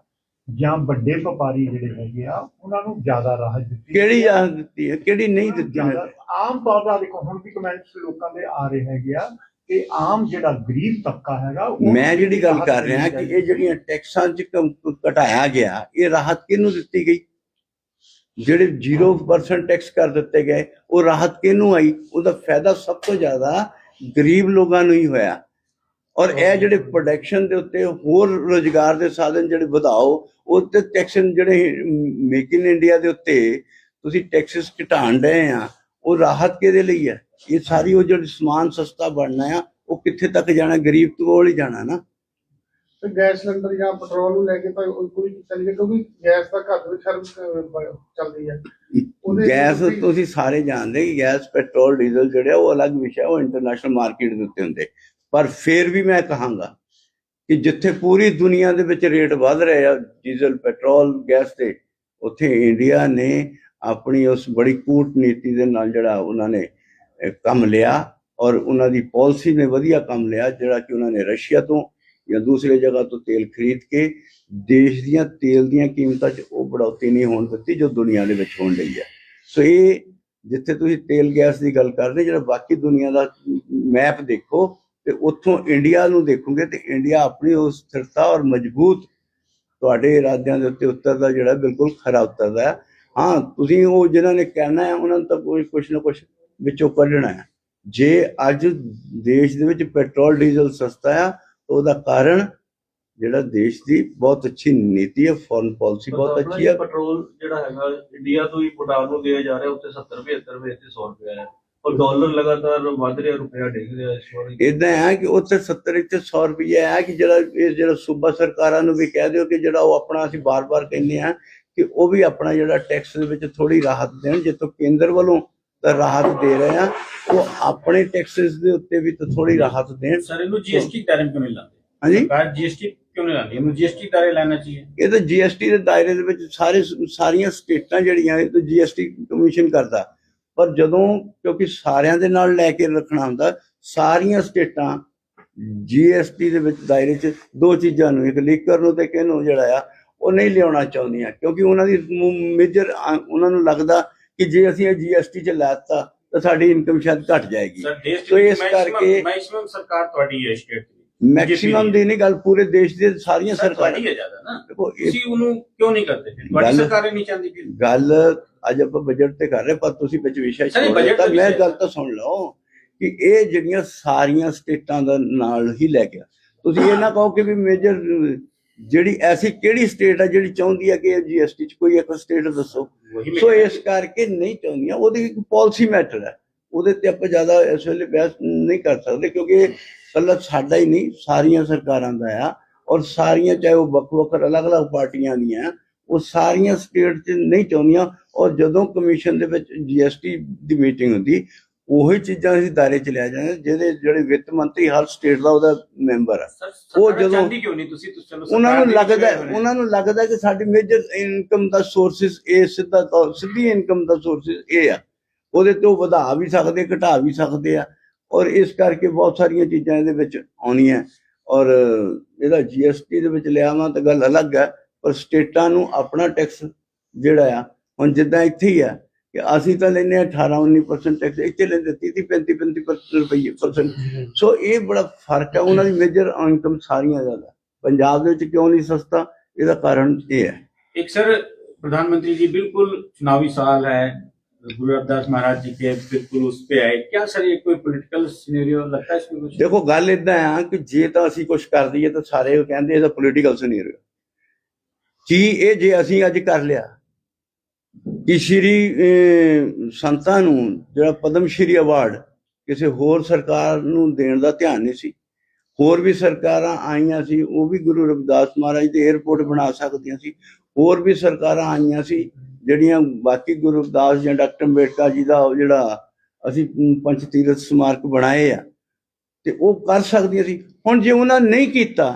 ਜਾਂ ਵੱਡੇ ਵਪਾਰੀ ਜਿਹੜੇ ਹੈਗੇ ਆ ਉਹਨਾਂ ਨੂੰ ਜ਼ਿਆਦਾ ਰਾਹਤ ਦਿੱਤੀ ਕਿਹੜੀ ਰਾਹਤ ਦਿੱਤੀ ਹੈ? ਕਿਹੜੀ ਨਹੀਂ ਦਿੱਤੀ ਹੈ ਆਮ ਤੌਰ ਤੇ ਦੇਖੋ ਹੁਣ ਵੀ ਕਮੈਂਟਸ ਲੋਕਾਂ ਦੇ ਆ ਰਹੇ ਹੈਗੇ ਆ ਕਿ ਆਮ ਜਿਹੜਾ ਗਰੀਬ ਤਬਕਾ ਹੈਗਾ ਉਹ ਮੈਂ ਜਿਹੜੀ ਗੱਲ ਕਰ ਰਿਹਾ ਕਿ ਇਹ ਜਿਹੜੀਆਂ ਟੈਕਸਾਂ ਚ ਘਟਾਇਆ ਗਿਆ ਇਹ ਰਾਹਤ ਕਿਹਨੂੰ ਦਿੱਤੀ ਗਈ? ਜਿਹੜੇ 0% ਟੈਕਸ ਕਰ ਦਿੱਤੇ ਗਏ ਉਹ ਰਾਹਤ ਕਿਹਨੂੰ ਆਈ? ਉਹਦਾ ਫਾਇਦਾ ਸਭ ਤੋਂ ਜ਼ਿਆਦਾ ਗਰੀਬ ਲੋਕਾਂ ਨੂੰ ਹੀ ਹੋਇਆ। ਔਰ ਇਹ ਜਿਹੜੇ ਪ੍ਰੋਡਕਸ਼ਨ ਦੇ ਉੱਤੇ ਹੋਰ ਰੋਜ਼ਗਾਰ ਦੇ ਸਾਧਨ ਜਿਹੜੇ ਵਧਾਓ ਉਹ ਤੇ ਟੈਕਸਨ ਜਿਹੜੇ ਮੇਕ ਇਨ ਇੰਡੀਆ ਦੇ ਉੱਤੇ ਤੁਸੀਂ ਟੈਕਸਸ ਘਟਾਣ ਰਹੇ ਆ ਉਹ ਰਾਹਤ ਕਿਹਦੇ ਲਈ ਹੈ ਇਹ ਸਾਰੀ ਉਹ ਜਿਹੜੀ ਸਮਾਨ ਸਸਤਾ ਬਣਨਾ ਆ ਉਹ ਕਿੱਥੇ ਤੱਕ ਜਾਣਾ? ਗਰੀਬ ਕੋਲ ਹੀ ਜਾਣਾ ਨਾ। ਤੇ ਗੈਸ ਸਿਲੰਡਰ ਜਾਂ ਪੈਟਰੋਲ ਨੂੰ ਲੈ ਕੇ ਭਾਈ ਕੋਈ ਚੱਲ ਗਿਆ ਕਿਉਂਕਿ ਗੈਸ ਦਾ ਘਰ ਵਿੱਚ ਅਹ, ਚੱਲਦੀ ਹੈ ਗੈਸ ਤੁਸੀਂ ਸਾਰੇ ਜਾਣਦੇ ਕਿ ਗੈਸ ਪੈਟਰੋਲ ਡੀਜ਼ਲ ਜਿਹੜੇ ਉਹ ਅਲੱਗ ਵਿਸ਼ਾ ਉਹ ਇੰਟਰਨੈਸ਼ਨਲ ਮਾਰਕੀਟ ਦੇ ਉੱਤੇ ਹੁੰਦੇ। ਪਰ ਫੇਰ ਵੀ ਮੈਂ ਕਹਾਂਗਾ ਕਿ ਜਿੱਥੇ ਪੂਰੀ ਦੁਨੀਆ ਦੇ ਵਿੱਚ ਰੇਟ ਵੱਧ ਰਹੇ ਆ, ਡੀਜ਼ਲ, ਪੈਟਰੋਲ, ਗੈਸ ਦੇ ਉੱਥੇ ਇੰਡੀਆ ਨੇ ਆਪਣੀ ਉਸ ਬੜੀ ਕੂਟਨੀਤੀ ਦੇ ਨਾਲ ਜਿਹੜਾ ਉਹਨਾਂ ਨੇ ਕੰਮ ਲਿਆ ਔਰ ਉਹਨਾਂ ਦੀ ਪਾਲਿਸੀ ਨੇ ਵਧੀਆ ਕੰਮ ਲਿਆ ਜਿਹੜਾ ਕਿ ਉਹਨਾਂ ਨੇ ਰਸ਼ੀਆ ਤੋਂ ਜਾਂ ਦੂਸਰੇ ਜਗ੍ਹਾ ਤੋਂ ਤੇਲ ਖਰੀਦ ਕੇ ਦੇਸ਼ ਦੀਆਂ ਤੇਲ ਦੀਆਂ ਕੀਮਤਾਂ 'ਚ ਉਹ ਬੜੌਤੀ ਨਹੀਂ ਹੋਣ ਦਿੱਤੀ ਜੋ ਦੁਨੀਆ ਦੇ ਵਿੱਚ ਹੋਣ ਲਈ ਹੈ ਸੋ ਇਹ ਜਿੱਥੇ ਤੁਸੀਂ ਤੇਲ, ਗੈਸ ਦੀ ਗੱਲ ਕਰਦੇ ਜਿਹੜਾ ਬਾਕੀ ਦੁਨੀਆ ਦਾ ਮੈਪ ਦੇਖੋ ਤੇ ਉੱਥੋਂ ਇੰਡੀਆ ਨੂੰ ਦੇਖੋਗੇ ਤੇ ਇੰਡੀਆ ਆਪਣੀ ਉਸ ਸਥਿਰਤਾ ਔਰ ਮਜ਼ਬੂਤ ਤੁਹਾਡੇ ਇਰਾਦਿਆਂ ਦੇ ਉੱਤੇ ਉਤਰਦਾ ਜਿਹੜਾ ਬਿਲਕੁਲ ਖਰਾ ਉਤਰਦਾ ਹੈ। ਹਾਂ ਤੁਸੀਂ ਉਹ ਜਿਨ੍ਹਾਂ ਨੇ ਕਹਿਣਾ ਹੈ ਉਹਨਾਂ ਨੂੰ ਤਾਂ ਕੋਈ ਕੁਛ ਨਾ ਕੁਛ ਵਿੱਚੋਂ ਕੱਢਣਾ ਹੈ। ਜੇ ਅੱਜ ਦੇਸ਼ ਦੇ ਵਿੱਚ ਪੈਟਰੋਲ ਡੀਜ਼ਲ ਸਸਤਾ ਆ ਉਹਦਾ ਕਾਰਨ ਜਿਹੜਾ ਦੇਸ਼ ਦੀ ਬਹੁਤ ਅੱਛੀ ਨੀਤੀ ਹੈ ਫੋਰਨ ਪਾਲਿਸੀ ਬਹੁਤ ਅੱਛੀ ਹੈ। ਪੈਟਰੋਲ ਜਿਹੜਾ ਹੈਗਾ ਇੰਡੀਆ ਤੋਂ ਹੀ ਭੂਟਾਨ ਨੂੰ ਦਿਆ ਜਾ ਰਿਹਾ ਉੱਥੇ 70 75 ਰੁਪਏ ਤੇ 100 ਰੁਪਏ ਹੈ ਔਰ ਡਾਲਰ ਲਗਾਤਾਰ ਵੱਧ ਰਿਹਾ ਰੁਪਇਆ ਡਿੱਗ ਰਿਹਾ ਇਸ ਵਾਰ। ਇਦਾਂ ਹੈ ਕਿ ਉੱਥੇ 70 ਇੱਥੇ 100 ਰੁਪਏ ਹੈ ਕਿ ਜਿਹੜਾ ਇਹ ਜਿਹੜਾ ਸੂਬਾ ਸਰਕਾਰਾਂ ਨੂੰ ਵੀ ਕਹਿ ਦਿਓ ਕਿ ਜਿਹੜਾ ਉਹ ਆਪਣਾ ਅਸੀਂ ਬਾਰ-ਬਾਰ ਕਹਿੰਦੇ ਆ ਕਿ ਉਹ ਵੀ ਆਪਣਾ ਜਿਹੜਾ ਟੈਕਸ ਦੇ ਵਿੱਚ ਥੋੜੀ ਰਾਹਤ ਦੇਣ ਜਿੱਥੋਂ ਕੇਂਦਰ ਵੱਲੋਂ ਤਾਂ ਰਾਹਤ ਦੇ ਰਹੇ ਆ ਉਹ ਆਪਣੇ ਟੈਕਸਸ ਦੇ ਉੱਤੇ ਵੀ ਤਾਂ ਥੋੜੀ ਰਾਹਤ ਦੇਣ। ਸਰ ਇਹਨੂੰ ਜੀਐਸਟੀ ਦਾਇਰੇ ਕਿਉਂ ਨਹੀਂ ਲਾਉਂਦੇ? ਹਾਂਜੀ? ਸਰਕਾਰ ਜੀਐਸਟੀ ਕਿਉਂ ਨਹੀਂ ਲਾਉਂਦੀ? ਇਹਨੂੰ ਜੀਐਸਟੀ ਦਾਇਰੇ ਲੈਣਾ ਚਾਹੀਏ। ਇਹ ਤਾਂ ਜੀਐਸਟੀ ਦੇ ਦਾਇਰੇ ਦੇ ਵਿੱਚ ਸਾਰੇ ਸਾਰੀਆਂ ਸਟੇਟਾਂ ਜਿਹੜੀਆਂ ਇਹ ਤਾਂ ਜੀਐਸਟੀ ਕਮਿਸ਼ਨ ਕਰਦਾ। ਪਰ ਜਦੋਂ ਕਿਉਂਕਿ ਸਾਰਿਆਂ ਦੇ ਨਾਲ ਲੈ ਕੇ ਰੱਖਣਾ ਹੁੰਦਾ ਸਾਰੀਆਂ ਸਟੇਟਾਂ ਜੀਐਸਟੀ ਦੇ ਵਿੱਚ ਦਾਇਰੇ 'ਚ ਦੋ ਚੀਜ਼ਾਂ ਨੂੰ ਇੱਕ ਲੀਕਰ ਨੂੰ ਤੇ ਕਿਹਨੂੰ ਜਿਹੜਾ ਆ ਉਹ ਨਹੀਂ ਲਿਆਉਣਾ ਚਾਹੁੰਦੀਆਂ। ਕਿਉਂਕਿ ਉਹਨਾਂ ਦੀ ਮੇਜਰ ਉਹਨਾਂ ਨੂੰ ਲੱਗਦਾ ਕਿ ਜੇ ਅਸੀਂ ਇਹ ਜੀਐਸਟੀ 'ਚ ਲਾਤਾ ਤਾਂ ਸਾਡੀ ਇਨਕਮ ਸ਼ਾਇਦ ਘਟ ਜਾਏਗੀ। ਸੋ ਇਸ ਕਰਕੇ- maximum ਸਰਕਾਰ ਤੁਹਾਡੀ ਹੈ ਸਟੇਟ ਮੈਕਸਿਮਮ ਦੀ ਨਹੀਂ ਗੱਲ ਪੂਰੇ ਦੇਸ਼ ਦੇ ਸਾਰੀਆਂ ਸਰ ਸਰਕਾਰਾਂ ਹੈ ਜ਼ਿਆਦਾ ਨਾ। ਦੇਖੋ ਤੁਸੀਂ ਉਹਨੂੰ ਕਿਉਂ ਨਹੀਂ ਕਰਦੇ? ਤੁਹਾਡੀ ਸਰਕਾਰ ਹੀ ਨਹੀਂ ਚਾਹੁੰਦੀ ਫਿਰ। ਗੱਲ ਅੱਜ ਆਪਾਂ ਬਜਟ ਤੇ ਕਰ ਰਹੇ ਪਰ ਤੁਸੀਂ ਵਿੱਚ ਵਿਸ਼ਾ ਸਰ, ਇਹ ਛੋੜ budget ਦਿੱਤਾ ਦਾ ਮੈਂ ਗੱਲ ਹੈ। ਤਾਂ ਸੁਣ ਲਓ ਕਿ ਇਹ ਜਿਹੜੀਆਂ ਸਾਰੀਆਂ ਸਟੇਟਾਂ ਦਾ ਨਾਲ ਹੀ ਲੈ ਗਿਆ ਤੁਸੀਂ ਇਹ ਨਾ ਕਹੋ ਕਿ ਵੀ ਮੇਜਰ ਜਿਹੜੀ ਐਸੀ ਕਿਹੜੀ ਸਟੇਟ ਆ ਜਿਹੜੀ ਚਾਹੁੰਦੀ ਹੈ ਕਿ ਜੀਐਸਟੀ ਚ ਕੋਈ ਇੱਕ ਸਟੇਟ ਦੱਸੋ? ਸੋ ਇਸ ਕਰਕੇ ਨਹੀਂ ਚਾਹੁੰਦੀਆਂ। ਉਹਦੀ ਇੱਕ ਪਾਲਿਸੀ ਮੈਟਰ ਹੈ। ਉਹਦੇ ਤੇ ਆਪਾਂ ਜ਼ਿਆਦਾ ਇਸ ਵੇਲੇ ਬਹਿਸ ਨਹੀਂ ਕਰ ਸਕਦੇ ਕਿਉਂਕਿ ਇਕੱਲਾ ਸਾਡਾ ਹੀ ਨਹੀਂ ਸਾਰੀਆਂ ਸਰਕਾਰਾਂ ਦਾ ਆ। ਔਰ ਸਾਰੀਆਂ ਚਾਹੇ ਉਹ ਵੱਖ-ਵੱਖ ਅਲੱਗ-ਅਲੱਗ ਪਾਰਟੀਆਂ ਦੀਆਂ ਉਹ ਸਾਰੀਆਂ ਸਟੇਟ 'ਚ ਨਹੀਂ ਚਾਹੁੰਦੀਆਂ। ਔਰ ਜਦੋਂ ਕਮਿਸ਼ਨ ਦੇ ਵਿੱਚ ਜੀਐਸਟੀ ਦੀ ਮੀਟਿੰਗ ਹੁੰਦੀ ਉਹੀ ਚੀਜ਼ਾਂ ਅਸੀਂ ਦਾਇਰੇ ਚ ਲਿਆ ਜਾਂਦੇ ਜਿਹਦੇ ਜਿਹੜੇ ਵਿੱਤ ਮੰਤਰੀ ਹਰ ਸਟੇਟ ਦਾ ਉਹਦਾ ਮੈਂਬਰ ਆ। ਉਹ ਜਦੋਂ- ਚਾਹੁੰਦੀ ਕਿਉਂ ਨਹੀਂ ਤੁਸੀਂ? ਚਲੋ ਉਹਨਾਂ ਨੂੰ ਲੱਗਦਾ ਉਹਨਾਂ ਨੂੰ ਲੱਗਦਾ ਕਿ ਸਾਡੀ ਮੇਜਰ ਇਨਕਮ ਦਾ ਸੋਰਸਸ ਇਹ ਸਿੱਧਾ ਸਿੱਧੀ ਇਨਕਮ ਦਾ ਸੋਰਸਸ ਇਹ ਆ। ਉਹਦੇ ਤੋਂ ਵਧਾ ਵੀ ਸਕਦੇ ਘਟਾ ਵੀ ਸਕਦੇ ਆ। ਔਰ ਇਸ ਕਰਕੇ ਬਹੁਤ ਸਾਰੀਆਂ ਚੀਜ਼ਾਂ ਇਹਦੇ ਵਿੱਚ ਆਉਣੀਆਂ। ਔਰ ਇਹਦਾ ਜੀਐਸਟੀ ਦੇ ਵਿੱਚ ਲਿਆਵਾਂ ਤਾਂ ਗੱਲ ਅਲੱਗ ਹੈ ਪਰ ਸਟੇਟਾਂ ਨੂੰ ਆਪਣਾ ਟੈਕਸ ਜਿਹੜਾ ਆ ਹੁਣ ਜਿੱਦਾਂ ਇੱਥੇ ਹੀ ਆ ਕਿ ਅਸੀਂ ਤਾਂ ਲੈਨੇ 18 19% ਟੈਕਸ ਇੱਥੇ ਲੈਂਦੇ 30-35% ਸੋ ਇਹ ਬੜਾ ਫ਼ਰਕ ਹੈ ਉਹਨਾਂ ਦੀ ਮੇਜਰ ਇਨਕਮ ਸਾਰੀਆਂ ਜ਼ਿਆਦਾ। ਪੰਜਾਬ ਦੇ ਵਿੱਚ ਕਿਉਂ ਨਹੀਂ ਸਸਤਾ? ਇਹਦਾ ਕਾਰਨ ਇਹ ਹੈ। ਇੱਕ ਸਰ ਪ੍ਰਧਾਨ ਮੰਤਰੀ ਜੀ ਬਿਲਕੁਲ ਚੁਣਾਵੀ ਸਾਲ ਹੈ। ਦੇਖੋ ਗੱਲ ਇਦਾਂ ਆ ਕਿ ਜੇ ਤਾਂ ਅਸੀਂ ਕੁਝ ਕਰ ਦਈਏ ਤਾਂ ਸਾਰੇ ਕਹਿੰਦੇ ਇਹਦਾ ਪੋਲੀਟੀਕਲ ਸਿਨੈਰੀਓ ਕੀ ਇਹ ਜੇ ਅਸੀਂ ਅੱਜ ਕਰ ਲਿਆ ਕਿ ਸ਼੍ਰੀ ਸੰਤਾਂ ਨੂੰ ਜਿਹੜਾ ਪਦਮ ਸ਼੍ਰੀ ਅਵਾਰਡ ਕਿਸੇ ਹੋਰ ਸਰਕਾਰ ਨੂੰ ਦੇਣ ਦਾ ਧਿਆਨ ਨਹੀਂ ਸੀ। ਹੋਰ ਵੀ ਸਰਕਾਰਾਂ ਆਈਆਂ ਸੀ, ਉਹ ਵੀ ਗੁਰੂ ਰਵਿਦਾਸ ਮਹਾਰਾਜ ਦੇ 에어ਪੋਰਟ ਬਣਾ ਸਕਦੀਆਂ ਸੀ। ਹੋਰ ਵੀ ਸਰਕਾਰਾਂ ਆਈਆਂ ਸੀ ਜਿਹੜੀਆਂ ਬਾਕੀ ਗੁਰੂ ਰਵਿਦਾਸ ਜਾਂ ਡਾਕਟਰ ਅੰਬੇਡਕਰ ਜੀ ਦਾ ਜਿਹੜਾ ਅਸੀਂ ਅਮ, ਤੀਰਥ ਸਮਾਰਕ ਬਣਾਏ ਆ ਤੇ ਉਹ ਕਰ ਸਕਦੀਆਂ ਸੀ ਹੁਣ ਜੇ ਉਹਨਾਂ ਨਹੀਂ ਕੀਤਾ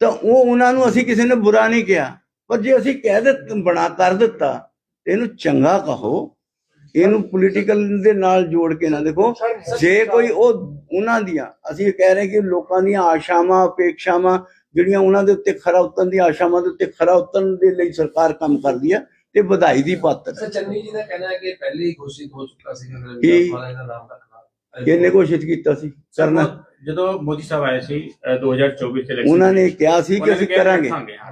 ਤਾਂ ਉਹ ਉਹਨਾਂ ਨੂੰ ਅਸੀਂ ਕਿਸੇ ਨੇ ਬੁਰਾ ਨਹੀਂ ਕਿਹਾ। ਪਰ ਜੇ ਅਸੀਂ ਕਹਿ ਦਿੱਤ ਬਣਾ ਕਰ ਦਿੱਤਾ ਇਹਨੂੰ ਚੰਗਾ ਕਹੋ। ਇਹਨੂੰ ਪੋਲੀਟੀਕਲ ਦੇ ਨਾਲ ਜੋੜ ਕੇ ਨਾ ਦੇਖੋ। ਜੇ ਕੋਈ ਉਹ ਉਹਨਾਂ ਦੀਆਂ ਅਸੀਂ ਕਹਿ ਰਹੇ ਕਿ ਲੋਕਾਂ ਦੀਆਂ ਆਸ਼ਾਵਾਂ ਅਪੇਖਸ਼ਾਵਾਂ ਜਿਹੜੀਆਂ ਉਹਨਾਂ ਦੇ ਉੱਤੇ ਖਰਾ ਉਤਰਨ ਦੀਆਂ ਆਸ਼ਾਵਾਂ ਦੇ ਉੱਤੇ ਖਰਾ ਉਤਰਨ ਦੇ ਲਈ ਸਰਕਾਰ ਕੰਮ ਕਰਦੀ ਹੈ ਤੇ ਵਧਾਈ ਦੀ ਪਾਤਰ। ਸਰ ਚੰਨੀ ਜੀ ਦਾ ਕਹਿਣਾ ਹੈ ਕਿ ਪਹਿਲੇ ਹੀ ਘੋਸ਼ਿਤ ਹੋ ਚੁੱਕਾ ਸੀ ਕਿ ਕੀ? ਰਵਿਦਾਸ ਮਹਾਰਾਜ ਦਾ ਨਾਮ ਰੱਖਣਾ। ਕਿਹਨੇ ਘੋਸ਼ਿਤ ਕੀਤਾ ਸੀ ਕਰਨਾ। ਜਦੋਂ ਮੋਦੀ ਸਾਹਿਬ ਆਏ ਸੀ ਅ, 2024 ਚ election ਉਹਨਾਂ ਨੇ ਕਿਹਾ ਸੀ ਕਿ ਅਸੀਂ ਕਰਾਂਗੇ।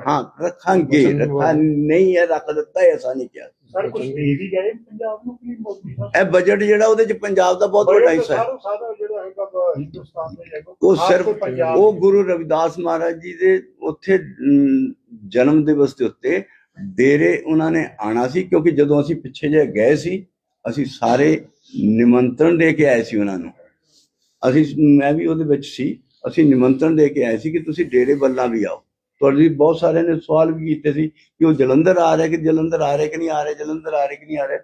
ਹਾਂ। ਰੱਖਾਂਗੇ। ਰੱਖਾਂ ਨਹੀਂ ਹੈ ਰੱਖ ਦਿੱਤਾ ਹੈ, ਨਹੀਂ ਕਿਹਾ। ਸਰ ਕੁਝ ਦੇ ਵੀ ਗਏ ਪੰਜਾਬ ਨੂੰ ਕੀ ਮੋਦੀ ਸਾਹਿਬ? ਇਹ ਬਜਟ ਜਿਹੜਾ ਉਹਦੇ ਚ ਪੰਜਾਬ ਦਾ ਬਹੁਤ ਵੱਡਾ ਹਿੱਸਾ ਹੈ। ਸਾਰਾ ਸਾਰਾ ਜਿਹੜਾ ਹੈਗਾ ਵਾ ਹਿੰਦੁਸਤਾਨ ਦਾ ਹੈਗਾ ਉਹ ਸਿਰਫ ਉਹ ਗੁਰੂ ਰਵਿਦਾਸ ਮਹਾਰਾਜ ਜੀ ਦੇ ਉੱਥੇ ਜਨਮ ਦਿਵਸ ਦੇ ਉੱਤੇ ਡੇਰੇ ਉਹਨਾਂ ਨੇ ਆਣਾ ਸੀ ਕਿਉਂਕਿ ਜਦੋਂ ਅਸੀਂ ਪਿੱਛੇ ਜੇ ਗਏ ਸੀ, ਅਸੀਂ ਸਾਰੇ ਨਿਮੰਤਰਣ ਦੇ ਕੇ ਆਏ ਸੀ ਉਹਨਾਂ ਨੂੰ। ਅਸੀਂ ਮੈਂ ਵੀ ਉਹਦੇ ਵਿੱਚ ਸੀ, ਅਸੀਂ ਨਿਮੰਤਰਣ ਦੇ ਕੇ ਆਏ ਸੀ ਕਿ ਤੁਸੀਂ ਡੇਰੇ ਬੱਲਾ ਵੀ ਆਓ। ਤੁਹਾਡੇ ਬਹੁਤ ਸਾਰਿਆਂ ਨੇ ਸਵਾਲ ਵੀ ਕੀਤੇ ਸੀ ਕਿ ਉਹ ਜਲੰਧਰ ਆ ਰਿਹਾ ਕਿ ਜਲੰਧਰ ਆ ਰਿਹਾ ਕਿ ਨਹੀਂ ਆ ਰਿਹਾ, ਜਲੰਧਰ ਆ ਰਿਹਾ ਕਿ ਨਹੀਂ ਆ ਰਿਹਾ।